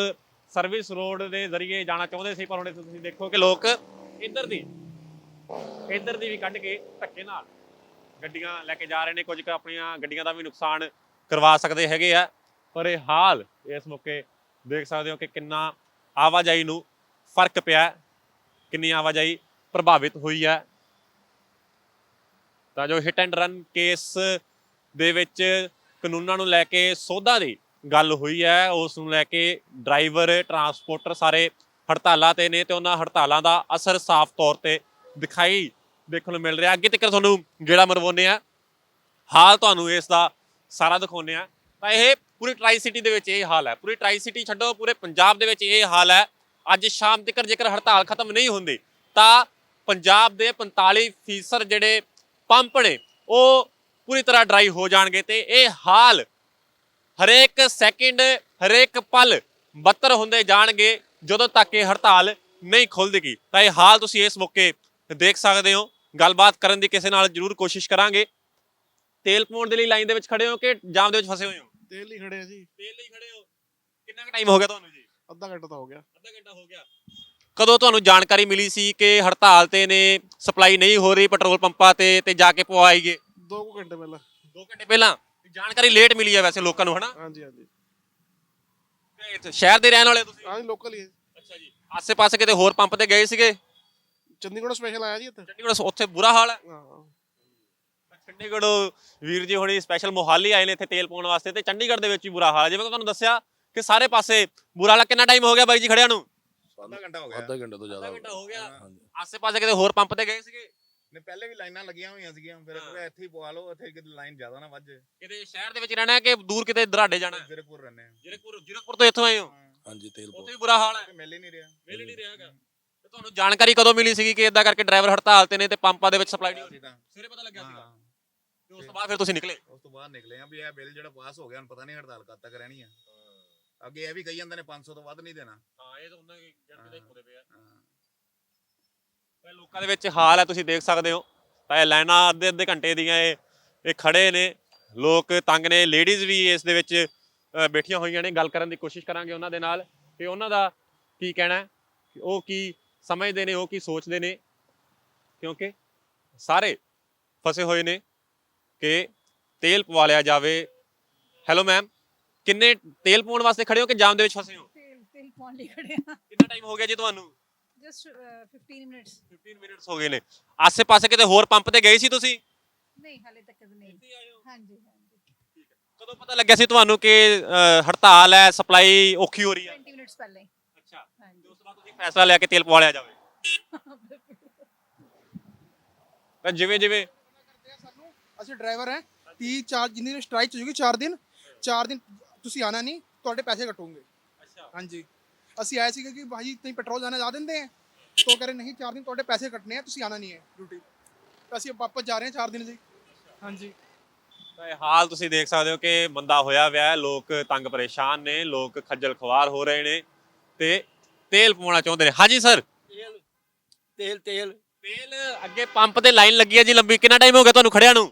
ਸਰਵਿਸ ਰੋਡ ਦੇ ਜ਼ਰੀਏ ਜਾਣਾ ਚਾਹੁੰਦੇ ਸੀ, ਪਰ ਹੁਣ ਤੁਸੀਂ ਦੇਖੋ ਕਿ ਲੋਕ ਇੱਧਰ ਦੀ ਇੱਧਰ ਦੀ ਵੀ ਕੱਢ ਕੇ ਧੱਕੇ ਨਾਲ ਗੱਡੀਆਂ ਲੈ ਕੇ ਜਾ ਰਹੇ ਨੇ। ਕੁਝ ਕੁ ਆਪਣੀਆਂ ਗੱਡੀਆਂ ਦਾ ਵੀ ਨੁਕਸਾਨ ਕਰਵਾ ਸਕਦੇ ਹੈਗੇ ਆ, ਪਰ ਇਹ ਹਾਲ ਇਸ ਮੌਕੇ ਦੇਖ ਸਕਦੇ ਹੋ ਕਿ ਕਿੰਨਾ ਆਵਾਜਾਈ ਨੂੰ ਫ਼ਰਕ ਪਿਆ, ਕਿੰਨੀ ਆਵਾਜਾਈ ਪ੍ਰਭਾਵਿਤ ਹੋਈ ਹੈ ਤਾਂ ਜੋ ਹਿੱਟ ਐਂਡ ਰਨ ਕੇਸ ਦੇ ਵਿੱਚ ਕਾਨੂੰਨਾਂ ਨੂੰ ਲੈ ਕੇ ਸੋਧਾਂ ਦੀ ਗੱਲ ਹੋਈ ਹੈ, ਉਸ ਨੂੰ ਲੈ ਕੇ ਡਰਾਈਵਰ ਟਰਾਂਸਪੋਰਟਰ ਸਾਰੇ ਹੜਤਾਲਾਂ ਤੇ ਨੇ ਤੇ ਉਹਨਾਂ ਹੜਤਾਲਾਂ ਦਾ ਅਸਰ ਸਾਫ਼ ਤੌਰ ਤੇ ਦਿਖਾਈ ਦੇਖਣ ਨੂੰ ਮਿਲ ਰਿਹਾ। ਅੱਗੇ ਤੱਕ ਤੁਹਾਨੂੰ ਗੇੜਾ ਮਰਵਾਉਂਦੇ ਆ ਹਾਲ ਤੁਹਾਨੂੰ ਇਸ ਦਾ ਸਾਰਾ ਦਿਖਾਉਂਦੇ ਆ ਤਾਂ ਇਹ ਪੂਰੀ ਟਰਾਈ ਸਿਟੀ ਦੇ ਵਿੱਚ ਇਹ ਹਾਲ ਹੈ। ਪੂਰੀ ਟਰਾਈ ਸਿਟੀ ਛੱਡੋ, ਪੂਰੇ ਪੰਜਾਬ ਦੇ ਵਿੱਚ ਇਹ ਹਾਲ ਹੈ। ਅੱਜ ਸ਼ਾਮ ਤੱਕ ਜੇਕਰ ਹੜਤਾਲ ਖਤਮ ਨਹੀਂ ਹੁੰਦੀ, ਤਾਂ ਪੰਜਾਬ ਦੇ 45 ਫੀਸਦ ਜਿਹੜੇ ਪੰਪ ਨੇ ਉਹ ਪੂਰੀ ਤਰ੍ਹਾਂ ਡਰਾਈ ਹੋ ਜਾਣਗੇ ਤੇ ਇਹ ਹਾਲ ਹਰੇਕ ਸੈਕਿੰਡ ਹਰੇਕ ਪਲ ਬੱਤਰ ਹੁੰਦੇ ਜਾਣਗੇ ਜਦੋਂ ਤੱਕ ਇਹ ਹੜਤਾਲ ਨਹੀਂ ਖੁੱਲ੍ਹਦੀ। ਤਾਂ ਇਹ ਹਾਲ ਤੁਸੀਂ ਇਸ ਮੌਕੇ ਦੇਖ ਸਕਦੇ ਹੋ। ਗੱਲਬਾਤ ਕਰਨ ਦੀ ਕਿਸੇ ਨਾਲ ਜ਼ਰੂਰ ਕੋਸ਼ਿਸ਼ ਕਰਾਂਗੇ। ਤੇਲ ਪਵਾਉਣ ਦੇ ਲਈ ਲਾਈਨ ਦੇ ਵਿੱਚ ਖੜੇ ਹੋ ਕਿ ਜਾਮ ਦੇ ਵਿੱਚ ਫਸੇ ਹੋਏ ਹੋ? ਤੇਲ ਹੀ ਖੜੇ ਆ ਜੀ। ਤੇਲ ਲਈ ਖੜੇ ਹੋ। ਕਿੰਨਾ ਕੁ ਟਾਈਮ ਹੋ ਗਿਆ ਤੁਹਾਨੂੰ ਜੀ? ਅੱਧਾ ਘੰਟਾ ਤਾਂ ਹੋ ਗਿਆ। ਅੱਧਾ ਘੰਟਾ ਹੋ ਗਿਆ। ਕਦੋਂ ਤੁਹਾਨੂੰ ਜਾਣਕਾਰੀ ਮਿਲੀ ਸੀ ਕਿ ਹੜਤਾਲ ਤੇ ਨੇ ਸਪਲਾਈ ਨਹੀਂ ਹੋ ਰਹੀ ਪੈਟਰੋਲ ਪੰਪਾਂ ਤੇ ਤੇ ਜਾ ਕੇ ਪਵਾਈਏ? 2 ਘੰਟੇ ਪਹਿਲਾਂ। 2 ਘੰਟੇ ਪਹਿਲਾਂ? ਜਾਣਕਾਰੀ ਲੇਟ ਮਿਲੀ ਹੈ ਵੈਸੇ ਲੋਕਾਂ ਨੂੰ ਹਨਾ? ਹਾਂਜੀ ਹਾਂਜੀ। ਤੇ ਸ਼ਹਿਰ ਦੇ ਰਹਿਣ ਵਾਲੇ ਹੋ ਤੁਸੀਂ? ਹਾਂਜੀ ਲੋਕਲ ਹੀ ਹੈ ਅੱਛਾ ਜੀ। ਆਸੇ-ਪਾਸੇ ਕਿਤੇ ਹੋਰ ਪੰਪ ਤੇ ਗਏ ਸੀਗੇ? ਚੰਡੀਗੜ੍ਹ ਸਪੈਸ਼ਲ ਆਇਆ ਜੀ ਇੱਥੇ। ਚੰਡੀਗੜ੍ਹ ਉੱਥੇ ਬੁਰਾ ਹਾਲ ਹੈ ਹਾਂ। ਚੰਡੀਗੜ੍ਹ ਵੀਰ ਜੀ ਹੁਣੀ ਸਪੈਸ਼ਲ ਮੋਹਾਲੀ ਆਏ ਨੇ ਇੱਥੇ ਤੇਲ ਪਾਉਣ ਵਾਸਤੇ ਤੇ ਚੰਡੀਗੜ੍ਹ ਦੇ ਵਿੱਚ ਵੀ ਬੁਰਾ ਹਾਲ ਹੈ ਜਿਵੇਂ ਤੁਹਾਨੂੰ ਦੱਸਿਆ ਕਿ ਸਾਰੇ ਪਾਸੇ ਬੁਰਾ ਹਾਲ ਕਿੰਨਾ ਟਾਈਮ ਹੋ ਗਿਆ ਬਾਈ ਜੀ ਖੜਿਆਂ ਨੂੰ? ਅੱਧਾ ਘੰਟਾ ਹੋ ਅੱਧਾ ਘੰਟਾ ਤੋਂ ਅੱਧਾ ਘੰਟਾ ਹੋ ਗਿਆ। ਹਾਂਜੀ ਆਸੇ-ਪਾਸੇ ਕਿਤੇ ਹੋਰ ਪੰਪ ਤੇ ਗਏ ਸੀਗੇ? ਨੇ ਪਹਿਲੇ ਵੀ ਲਾਈਨਾਂ ਲੱਗੀਆਂ ਹੋਈਆਂ ਸੀਗੀਆਂ ਫਿਰ ਹਾਂ। ਕਿਹਾ ਇੱਥੇ ਹੀ ਪਵਾ ਲਓ ਇੱਥੇ ਕਿਤੇ ਲਾਈਨ ਜ਼ਿਆਦਾ ਨਾ ਵੱਜ ਕਿਤੇ ਸ਼ਹਿਰ ਦੇ ਵਿੱਚ ਰਹਿਣਾ ਹੈ ਕਿ ਦੂਰ ਕਿਤੇ ਦਰਾਡੇ ਜਾਣਾ ਹੈ? ਜ਼ੀਰਕਪੁਰ ਰਹਿੰਦੇ ਆ ਜ਼ਿਰਕਪੁਰ ਜ਼ਿਰਕਪੁਰ ਤੋਂ ਇੱਥੋਂ ਆਏ ਹੋ? ਹਾਂਜੀ ਤੇਲ ਉੱਥੇ ਵੀ ਬੁਰਾ ਹਾਲ ਹੈ। ਮਿਲ ਹੀ ਨਹੀਂ ਰਿਹਾ। ਮਿਲ ਨਹੀਂ ਰਿਹਾਗਾ ਤੇ ਤੁਹਾਨੂੰ ਜਾਣਕਾਰੀ ਕਦੋਂ ਮਿਲੀ ਸੀਗੀ ਕਿ ਇਦਾਂ ਕਰਕੇ ਡਰਾਈਵਰ ਹੜਤਾਲ ਤੇ ਨੇ ਤੇ ਪੰਪਾਂ ਦੇ ਵਿੱਚ ਸਪਲਾਈ ਨਹੀਂ ਹੋ ਰਹੀ ਅਸੀਂ ਤਾਂ ਸਵੇਰੇ ਪਤਾ ਲੱਗਿਆ ਸੀਗਾ। ਹਾਂ। ਤੇ ਉਸ ਤੋਂ ਬਾਅਦ ਫਿਰ ਤੁਸੀਂ ਨਿਕਲੇ? ਉਸ ਤੋਂ ਬਾਅਦ ਨਿਕਲੇ ਆ ਵੀ ਇਹ ਬਿੱਲ ਜਿਹੜਾ ਪਾਸ ਹੋ ਗਿਆ ਹੁਣ ਪਤਾ ਨਹੀਂ ਹੜਤਾਲ ਕਦ ਤੱਕ ਰਹਿਣੀ ਆ। ਅੱਗੇ ਇਹ ਵੀ ਕਹੀ ਜਾਂਦੇ ਨੇ 500 ਤੋਂ ਵੱਧ ਨਹੀਂ ਦੇਣਾ। ਹਾਂ ਇਹ ਤਾਂ ਉਹਨਾਂ ਦੇ ਪਿਆ ਇਹ ਲੋਕਾਂ ਦੇ ਵਿੱਚ ਹਾਲ ਹੈ ਤੁਸੀਂ ਦੇਖ ਸਕਦੇ ਹੋ। ਇਹ ਲਾਈਨਾਂ ਅੱਧੇ ਅੱਧੇ ਘੰਟੇ ਦੀਆਂ ਇਹ ਇਹ ਖੜੇ ਨੇ। ਲੋਕ ਤੰਗ ਨੇ। ਲੇਡੀਜ਼ ਵੀ ਇਸ ਦੇ ਵਿੱਚ ਬੈਠੀਆਂ ਹੋਈਆਂ ਨੇ। ਗੱਲ ਕਰਨ ਦੀ ਕੋਸ਼ਿਸ਼ ਕਰਾਂਗੇ ਉਹਨਾਂ ਦੇ ਨਾਲ। ਕਿ ਉਹਨਾਂ ਦਾ ਕੀ ਕਹਿਣਾ ਹੈ? ਉਹ ਕੀ ਸਮਝਦੇ ਨੇ ਉਹ ਕੀ ਸੋਚਦੇ ਨੇ? ਕਿਉਂਕਿ ਸਾਰੇ ਫਸੇ ਹੋਏ ਨੇ ਕਿ ਤੇਲ ਪਵਾ ਲਿਆ ਜਾਵੇ। ਹੈਲੋ ਮੈਮ ਕਿੰਨੇ ਤੇਲ ਪਾਉਣ ਵਾਸਤੇ ਖੜੇ ਹੋ ਕਿ ਜਾਮ ਦੇ ਵਿੱਚ ਫਸੇ ਹੋ? ਤੇਲ ਤੇਲ ਪਾਉਣ ਲਈ ਖੜੇ ਆ ਕਿੰਨਾ ਟਾਈਮ ਹੋ ਗਿਆ ਜੀ ਤੁਹਾਨੂੰ? ਜਸਟ 15 ਮਿੰਟਸ 15 ਮਿੰਟਸ ਹੋ ਗਏ ਨੇ। ਆਸੇ-ਪਾਸੇ ਕਿਤੇ ਹੋਰ ਪੰਪ ਤੇ ਗਏ ਸੀ ਤੁਸੀਂ? ਨਹੀਂ ਹਾਲੇ ਤੱਕ ਨਹੀਂ। ਹਾਂਜੀ ਹਾਂਜੀ। ਕਦੋਂ ਪਤਾ ਲੱਗਿਆ ਸੀ ਤੁਹਾਨੂੰ ਕਿ ਹੜਤਾਲ ਹੈ ਸਪਲਾਈ ਔਖੀ ਹੋ ਰਹੀ ਹੈ? 20 ਮਿੰਟਸ ਪਹਿਲਾਂ ਹੀ। ਅੱਛਾ। ਹਾਂਜੀ। ਉਸ ਤੋਂ ਬਾਅਦ ਤੁਸੀਂ ਫੈਸਲਾ ਲਿਆ ਕਿ ਤੇਲ ਪਵਾ ਲਿਆ ਜਾਵੇ? ਤਾਂ ਜਿਵੇਂ ਜਿਵੇਂ। ਅਸੀਂ ਡਰਾਈਵਰ ਹੈ। 30 ਚਾਰ ਜਿੰਨੀ ਸਟ੍ਰਾਈਕ ਚੱਲੂਗੀ 4 ਦਿਨ। 4 ਦਿਨ ਤੁਸੀਂ ਆਣਾ ਨਹੀਂ ਤੁਹਾਡੇ ਪੈਸੇ ਕਟੂਗੇ। ਅੱਛਾ। ਹਾਂਜੀ। ਅਸੀਂ ਆਏ ਸੀਗੇ ਕਿ ਭਾਜੀ ਤੁਸੀਂ ਪੈਟਰੋਲ ਜਾਣਾ ਜਾ ਦਿੰਦੇ ਆ। ਤੋ ਕਰੇ ਨਹੀਂ ਚਾਰ ਦਿਨ ਤੁਹਾਡੇ ਪੈਸੇ ਕੱਟਨੇ ਆ ਤੁਸੀਂ ਆਣਾ ਨਹੀਂ ਹੈ ਡਿਊਟੀ। ਤਾਂ ਅਸੀਂ ਵਾਪਸ ਜਾ ਰਹੇ ਹਾਂ ਚਾਰ ਦਿਨ ਲਈ। ਹਾਂਜੀ। ਤਾਂ ਇਹ ਹਾਲ ਤੁਸੀਂ ਦੇਖ ਸਕਦੇ ਹੋ ਕਿ ਮੰਦਾ ਹੋਇਆ ਹੋਇਆ ਹੈ ਲੋਕ ਤੰਗ ਪਰੇਸ਼ਾਨ ਨੇ ਲੋਕ ਖੱਜਲ ਖਵਾਰ ਹੋ ਰਹੇ ਨੇ ਤੇ ਤੇਲ ਪਵਾਉਣਾ ਚਾਹੁੰਦੇ ਨੇ। ਹਾਂਜੀ ਸਰ? ਤੇਲ ਤੇਲ। ਤੇਲ ਅੱਗੇ ਪੰਪ ਤੇ ਲਾਈਨ ਲੱਗੀ ਹੈ ਜੀ ਲੰਬੀ। ਕਿੰਨਾ ਟਾਈਮ ਹੋ ਗਿਆ ਤੁਹਾਨੂੰ ਖੜਿਆ ਨੂੰ?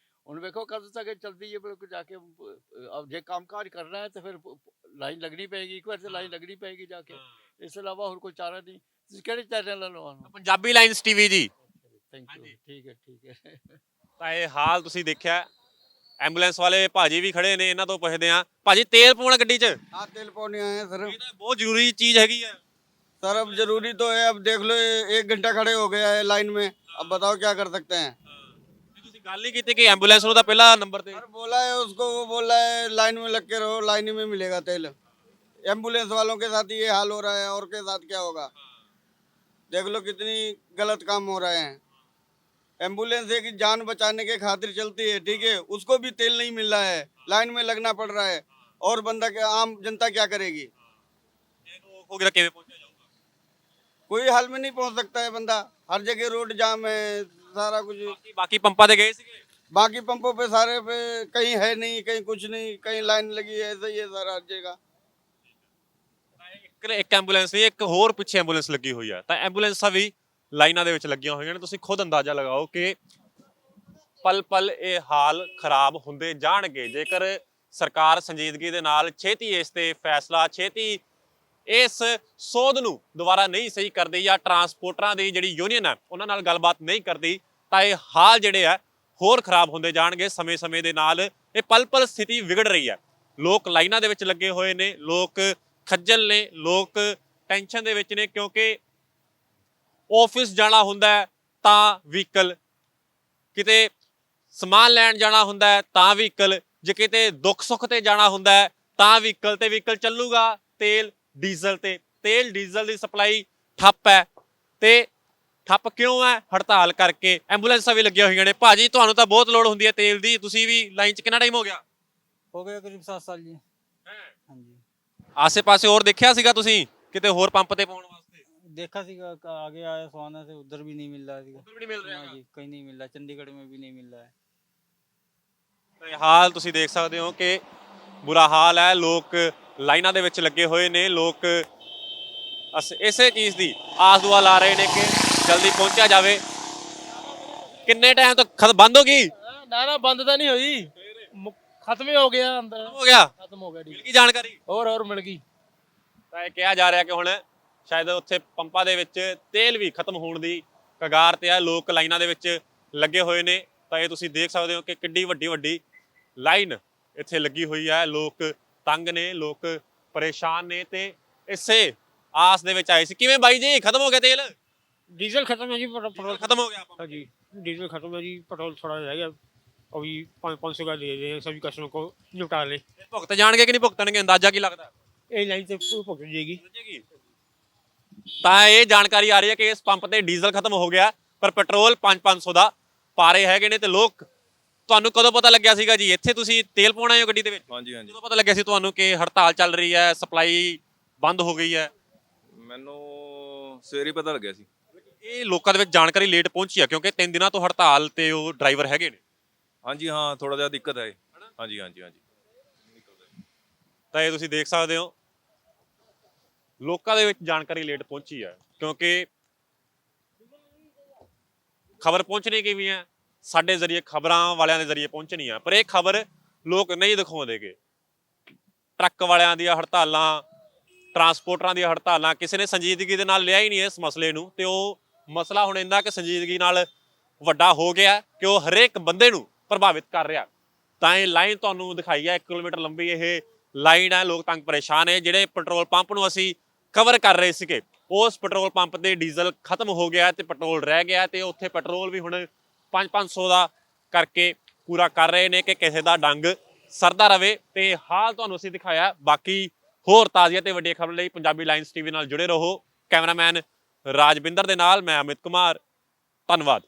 ਹੁਣ ਵੇਖੋ ਕਦ ਤੱਕ ਇਹ ਚੱਲਦੀ ਹੈ ਬਿਲਕੁਲ ਜਾ ਕੇ ਅਹ, ਅਬ ਜੇ ਕੰਮਕਾਜ ਕਰਨਾ ਹੈ ਤਾਂ ਫਿਰ ਲਾਈਨ ਲੱਗਣੀ ਪਏਗੀ ਇੱਕ ਵਾਰ ਤੇ ਲਾਈਨ ਲੱਗਣੀ ਪਏਗੀ ਜਾ ਕੇ ਇਸ ਤੋਂ ਇਲਾਵਾ ਹੋਰ ਕੋਈ ਚਾਰਾ ਨਹੀਂ ਤੁਸੀਂ ਕਿਹੜੇ ਚੈਨਲ ਨਾਲ ਲਵਾਉਣਾ Punjabi lines TV ji thank you ਹਾਂਜੀ। ਠੀਕ ਹੈ ਠੀਕ ਹੈ ਤਾਂ ਇਹ ਹਾਲ ਤੁਸੀਂ ਦੇਖਿਆ ਐਂਬੂਲੈਂਸ ਵਾਲੇ ਭਾਜੀ ਵੀ ਖੜੇ ਨੇ ਇਹਨਾਂ ਤੋਂ ਪੁੱਛਦੇ ਆ ਭਾਜੀ ਤੇਲ ਪਾਉਣਾ ਗੱਡੀ 'ਚ हाँ तेल पौने आए हैं सर ਇਹ ਤਾਂ ਬਹੁਤ ਜ਼ਰੂਰੀ ਚੀਜ਼ ਹੈਗੀ ਆ सर अब जरूरी तो है अब देख लो ये एक घंटा खड़े हो गया है लाइन में अब बताओ क्या कर सकते हैं ਜੇ ਤੁਸੀਂ ਗੱਲ ਨਹੀਂ ਕੀਤੀ ਕਿ ਐਂਬੂਲੈਂਸ ਨੂੰ ਤਾਂ ਪਹਿਲਾ नंबर ਤੇ सर बोला है उसको वो बोला है लाइन में लग के रहो लाइन में मिलेगा तेल एम्बुलेंस वालों के साथ ये हाल हो रहा है और के साथ क्या होगा देख लो कितनी गलत काम हो रहे हैं एम्बुलेंस एक जान बचाने के खातिर चलती है ठीक है उसको भी तेल नहीं मिल रहा है लाइन में लगना पड़ रहा है और बंदा क्या आम जनता क्या करेगी ਇਹਨੂੰ ਹੋ ਗਿਆ ਕਿਵੇਂ ਪਹੁੰਚਿਆ ਜਾਊਗਾ कोई हाल में नहीं पहुंच सकता है बंदा हर जगह रोड जाम है सारा कुछ ਬਾਕੀ ਬਾਕੀ ਪੰਪਾਂ ਤੇ ਗਏ ਸੀਗੇ बाकी पंपों पे सारे पे कहीं है नहीं कहीं कुछ नहीं कहीं लाइन लगी है ऐसा ही है सारा हर जगह ਇੱਕ ਇੱਕ ਐਂਬੂਲੈਂਸ ਨਹੀਂ ਇੱਕ ਹੋਰ ਪਿੱਛੇ ਐਂਬੂਲੈਂਸ ਲੱਗੀ ਹੋਈ ਹੈ ਤਾਂ ਐਂਬੂਲੈਂਸਾਂ ਵੀ ਲਾਈਨਾਂ ਦੇ ਵਿੱਚ ਲੱਗੀਆਂ ਹੋਈਆਂ ਨੇ ਤੁਸੀਂ ਖੁਦ ਅੰਦਾਜ਼ਾ ਲਗਾਓ ਕਿ ਪਲ ਪਲ ਇਹ ਹਾਲ ਖਰਾਬ ਹੁੰਦੇ ਜਾਣਗੇ ਜੇਕਰ ਸਰਕਾਰ ਸੰਜੀਦਗੀ ਦੇ ਨਾਲ ਛੇਤੀ ਇਸ ਤੇ ਫੈਸਲਾ ਛੇਤੀ ਇਸ ਸੋਧ ਨੂੰ ਦੁਬਾਰਾ ਨਹੀਂ ਸਹੀ ਕਰਦੀ ਜਾਂ ਟਰਾਂਸਪੋਰਟਰਾਂ ਦੀ ਜਿਹੜੀ ਯੂਨੀਅਨ ਹੈ, ਉਹਨਾਂ ਨਾਲ ਗੱਲਬਾਤ ਨਹੀਂ ਕਰਦੀ, ਤਾਂ ਇਹ ਹਾਲ ਜਿਹੜੇ ਆ ਹੋਰ ਖਰਾਬ ਹੁੰਦੇ ਜਾਣਗੇ ਸਮੇਂ-ਸਮੇਂ ਦੇ ਨਾਲ। ਇਹ ਪਲ-ਪਲ ਸਥਿਤੀ ਵਿਗੜ ਰਹੀ ਹੈ। ਲੋਕ ਲਾਈਨਾਂ ਦੇ ਵਿੱਚ ਲੱਗੇ ਹੋਏ ਨੇ, ਲੋਕ ਖੱਜਲ ਨੇ, ਲੋਕ ਟੈਨਸ਼ਨ ਦੇ ਵਿੱਚ ਨੇ, ਕਿਉਂਕਿ ਆਫਿਸ ਜਾਣਾ ਹੁੰਦਾ ਤਾਂ ਵਹੀਕਲ, ਕਿਤੇ ਸਮਾਨ ਲੈਣ ਜਾਣਾ ਹੁੰਦਾ ਤਾਂ ਵਹੀਕਲ, ਜੇ ਕਿਤੇ ਦੁੱਖ ਸੁੱਖ ਤੇ ਜਾਣਾ ਹੁੰਦਾ ਤਾਂ ਵਹੀਕਲ, ਤੇ ਵਹੀਕਲ ਚੱਲੂਗਾ ਤੇਲ ਡੀਜ਼ਲ ਤੇ ਤੇਲ ਡੀਜ਼ਲ ਦੀ ਸਪਲਾਈ ਠੱਪ ਹੈ ਤੇ ਠੱਪ ਕਿਉਂ ਹੈ? ਹੜਤਾਲ ਕਰਕੇ। ਐਂਬੂਲੈਂਸਾਂ ਵੀ ਲੱਗੀਆਂ ਹੋਈਆਂ ਨੇ। ਭਾਜੀ ਤੁਹਾਨੂੰ ਤਾਂ ਬਹੁਤ ਲੋੜ ਹੁੰਦੀ ਹੈ ਤੇਲ ਦੀ। ਤੁਸੀਂ ਵੀ ਲਾਈਨ 'ਚ ਕਿੰਨਾ ਟਾਈਮ ਹੋ ਗਿਆ? ਹੋ ਗਿਆ ਕਰੀਬ 7 ਸਾਲ ਜੀ। ਹਾਂਜੀ। ਆਸੇ-ਪਾਸੇ ਹੋਰ ਦੇਖਿਆ ਸੀਗਾ ਤੁਸੀਂ? ਕਿਤੇ ਹੋਰ ਪੰਪ ਤੇ ਪਾਉਣ ਵਾਸਤੇ? ਦੇਖਾ ਸੀਗਾ ਆਗੇ ਆਇਆ ਸਵਾਨਾ ਸੇ ਉਧਰ ਵੀ ਨਹੀਂ ਮਿਲ ਰਿਹਾ ਉਧਰ ਵੀ ਨਹੀਂ ਮਿਲ ਰਿਹਾ ਜੀ ਕਹੀਂ ਨਹੀਂ ਮਿਲ ਚੰਡੀਗੜ੍ਹ ਮੇ ਵੀ ਨਹੀਂ ਮਿਲ ਹੈ ਹਾਲ ਤੁਸੀਂ ਦੇਖ ਸਕਦੇ ਹੋ ਕਿ ਬੁਰਾ ਹਾਲ ਹੈ। ਲੋਕ ਲਾਈਨਾਂ ਦੇ ਵਿੱਚ ਲੱਗੇ ਹੋਏ ਨੇ। ਲੋਕ ਇਸੇ ਚੀਜ਼ ਦੀ ਆਸ ਦੁਆ ਲਾ ਰਹੇ ਨੇ ਕਿ ਜਲਦੀ ਪਹੁੰਚਿਆ ਜਾਵੇ। ਕਿੰਨੇ ਟਾਈਮ ਤੋਂ ਖਤ ਬੰਦ ਹੋ ਗਈ? ਨਾ ਨਾ ਬੰਦ ਤਾਂ ਨਹੀਂ ਹੋਈ। ਖਤਮ ਹੀ ਹੋ ਗਿਆ ਅੰਦਰ। ਹੋ ਗਿਆ? ਖਤਮ ਹੋ ਗਿਆ ਮਿਲ ਗਈ ਜਾਣਕਾਰੀ? ਹੋਰ ਹੋਰ ਮਿਲ ਗਈ। ਤਾਂ ਇਹ ਕਿਹਾ ਜਾ ਰਿਹਾ ਕਿ ਹੁਣ ਸ਼ਾਇਦ ਉੱਥੇ ਪੰਪਾਂ ਦੇ ਵਿੱਚ ਤੇਲ ਵੀ ਖਤਮ ਹੋਣ ਦੀ ਕਗਾਰ ਤੇ ਆ। ਲੋਕ ਲਾਈਨਾਂ ਦੇ ਵਿੱਚ ਲੱਗੇ ਹੋਏ ਨੇ। ਤਾਂ ਇਹ ਤੁਸੀਂ ਦੇਖ ਸਕਦੇ ਹੋ ਕਿ ਕਿੱਡੀ ਵੱਡੀ ਵੱਡੀ ਲਾਈਨ ਇੱਥੇ ਲੱਗੀ ਹੋਈ ਹੈ ਲੋਕ ਤੰਗ ਨੇ ਲੋਕ ਪਰੇਸ਼ਾਨ ਨੇ ਤੇ ਇਸੇ ਆਸ ਦੇ ਵਿੱਚ ਆਏ ਸੀ ਕਿਵੇਂ ਬਾਈ ਜੀ ਖਤਮ ਹੋ ਗਿਆ ਤੇਲ डीजल खत्म है जी ਡੀਜ਼ਲ ਖਤਮ ਹੋ ਗਿਆ हाँ जी डीजल खत्म है जी पेट्रोल थोड़ा रह गया अभी पाँच पाँच सौ का दे रहे हैं सभी कस्टमर को निपटा ले ਇਹ ਭੁਗਤ ਜਾਣਗੇ ਕਿ ਨਹੀਂ ਭੁਗਤਣਗੇ ਅੰਦਾਜ਼ਾ ਕੀ ਲੱਗਦਾ ये लाइन से भुगत जाएगी ਤਾਂ ਇਹ ਜਾਣਕਾਰੀ ਆ ਰਹੀ ਹੈ ਕਿ ਇਸ ਪੰਪ ਤੇ ਡੀਜ਼ਲ ਖਤਮ ਹੋ ਗਿਆ ਪਰ ਪੈਟਰੋਲ 5-500 ਦਾ ਪਾ ਰਹੇ ਹੈਗੇ ਨੇ ਤੇ ਲੋਕ ਤੁਹਾਨੂੰ ਕਦੋਂ ਪਤਾ ਲੱਗਿਆ ਸੀਗਾ ਜੀ? ਇੱਥੇ ਤੁਸੀਂ ਤੇਲ ਪਾਉਣਾ ਹੈ ਗੱਡੀ ਦੇ ਵਿੱਚ? ਹਾਂਜੀ ਹਾਂਜੀ। ਕਦੋਂ ਪਤਾ ਲੱਗਿਆ ਸੀ ਤੁਹਾਨੂੰ ਕਿ ਹੜਤਾਲ ਚੱਲ ਰਹੀ ਹੈ ਸਪਲਾਈ ਬੰਦ ਹੋ ਗਈ ਹੈ? ਮੈਨੂੰ ਸਵੇਰੇ ਪਤਾ ਲੱਗਿਆ ਸੀ। ਇਹ ਲੋਕਾਂ ਦੇ ਵਿੱਚ ਜਾਣਕਾਰੀ ਲੇਟ ਪਹੁੰਚੀ ਹੈ ਕਿਉਂਕਿ ਤਿੰਨ ਦਿਨਾਂ ਤੋਂ ਹੜਤਾਲ ਤੇ ਉਹ ਡਰਾਈਵਰ ਹੈਗੇ ਨੇ। ਹਾਂਜੀ ਹਾਂ ਥੋੜਾ ਜਿਹਾ ਦਿੱਕਤ ਹੈ। ਹਾਂਜੀ ਹਾਂਜੀ ਹਾਂਜੀ। ਤਾਂ ਇਹ ਤੁਸੀਂ ਦੇਖ ਸਕਦੇ ਹੋ। ਲੋਕਾਂ ਦੇ ਵਿੱਚ ਜਾਣਕਾਰੀ ਲੇਟ ਪਹੁੰਚੀ ਹੈ ਕਿਉਂਕਿ ਖਬਰ ਪਹੁੰਚਣੀ ਕਿਵੇਂ ਹੈ ਸਾਡੇ ਜ਼ਰੀਏ ਖਬਰਾਂ ਵਾਲਿਆਂ ਦੇ ਜ਼ਰੀਏ ਪਹੁੰਚਣੀ ਆ ਪਰ ਇਹ ਖਬਰ ਲੋਕ ਨਹੀਂ ਦਿਖਾਉਂਦੇਗੇ। ਟਰੱਕ ਵਾਲਿਆਂ ਦੀਆਂ ਹੜਤਾਲਾਂ, ਟਰਾਂਸਪੋਰਟਰਾਂ ਦੀਆਂ ਹੜਤਾਲਾਂ, ਕਿਸੇ ਨੇ ਸੰਜੀਦਗੀ ਦੇ ਨਾਲ ਲਿਆ ਹੀ ਨਹੀਂ ਇਸ ਮਸਲੇ ਨੂੰ, ਤੇ ਉਹ ਮਸਲਾ ਹੁਣ ਇੰਨਾ ਕਿ ਸੰਜੀਦਗੀ ਨਾਲ ਵੱਡਾ ਹੋ ਗਿਆ ਕਿ ਉਹ ਹਰੇਕ ਬੰਦੇ ਨੂੰ ਪ੍ਰਭਾਵਿਤ ਕਰ ਰਿਹਾ। ਤਾਂ ਇਹ ਲਾਈਨ ਤੁਹਾਨੂੰ ਦਿਖਾਈ ਹੈ 1 ਕਿਲੋਮੀਟਰ ਲੰਬੀ ਇਹ ਲਾਈਨ ਹੈ, ਲੋਕ ਤੰਗ ਪਰੇਸ਼ਾਨ ਹੈ ਜਿਹੜੇ ਪੈਟਰੋਲ ਪੰਪ ਨੂੰ ਅਸੀਂ ਕਵਰ ਕਰ ਰਹੇ ਸੀਗੇ, ਉਸ ਪੈਟਰੋਲ ਪੰਪ ਤੇ ਡੀਜ਼ਲ ਖਤਮ ਹੋ ਗਿਆ ਤੇ ਪੈਟਰੋਲ ਰਹਿ ਗਿਆ ਤੇ ਉੱਥੇ ਪੈਟਰੋਲ ਵੀ ਹੁਣ 5-500 ਦਾ ਕਰਕੇ ਪੂਰਾ ਕਰ ਰਹੇ ਨੇ ਕਿ ਕਿਸੇ ਦਾ ਡੰਗ ਸਰਦਾ ਰਵੇ ਤੇ ਹਾਲ ਤੁਹਾਨੂੰ ਅਸੀਂ ਦਿਖਾਇਆ। ਬਾਕੀ ਹੋਰ ਤਾਜ਼ੀਆਂ ਤੇ ਵੱਡੀਆਂ ਖਬਰਾਂ ਲਈ ਪੰਜਾਬੀ ਲਾਈਨਸ ਟੀਵੀ ਨਾਲ ਜੁੜੇ ਰਹੋ। ਕੈਮਰਾਮੈਨ ਰਾਜਵਿੰਦਰ ਦੇ ਨਾਲ ਮੈਂ ਅਮਿਤ ਕੁਮਾਰ। ਧੰਨਵਾਦ।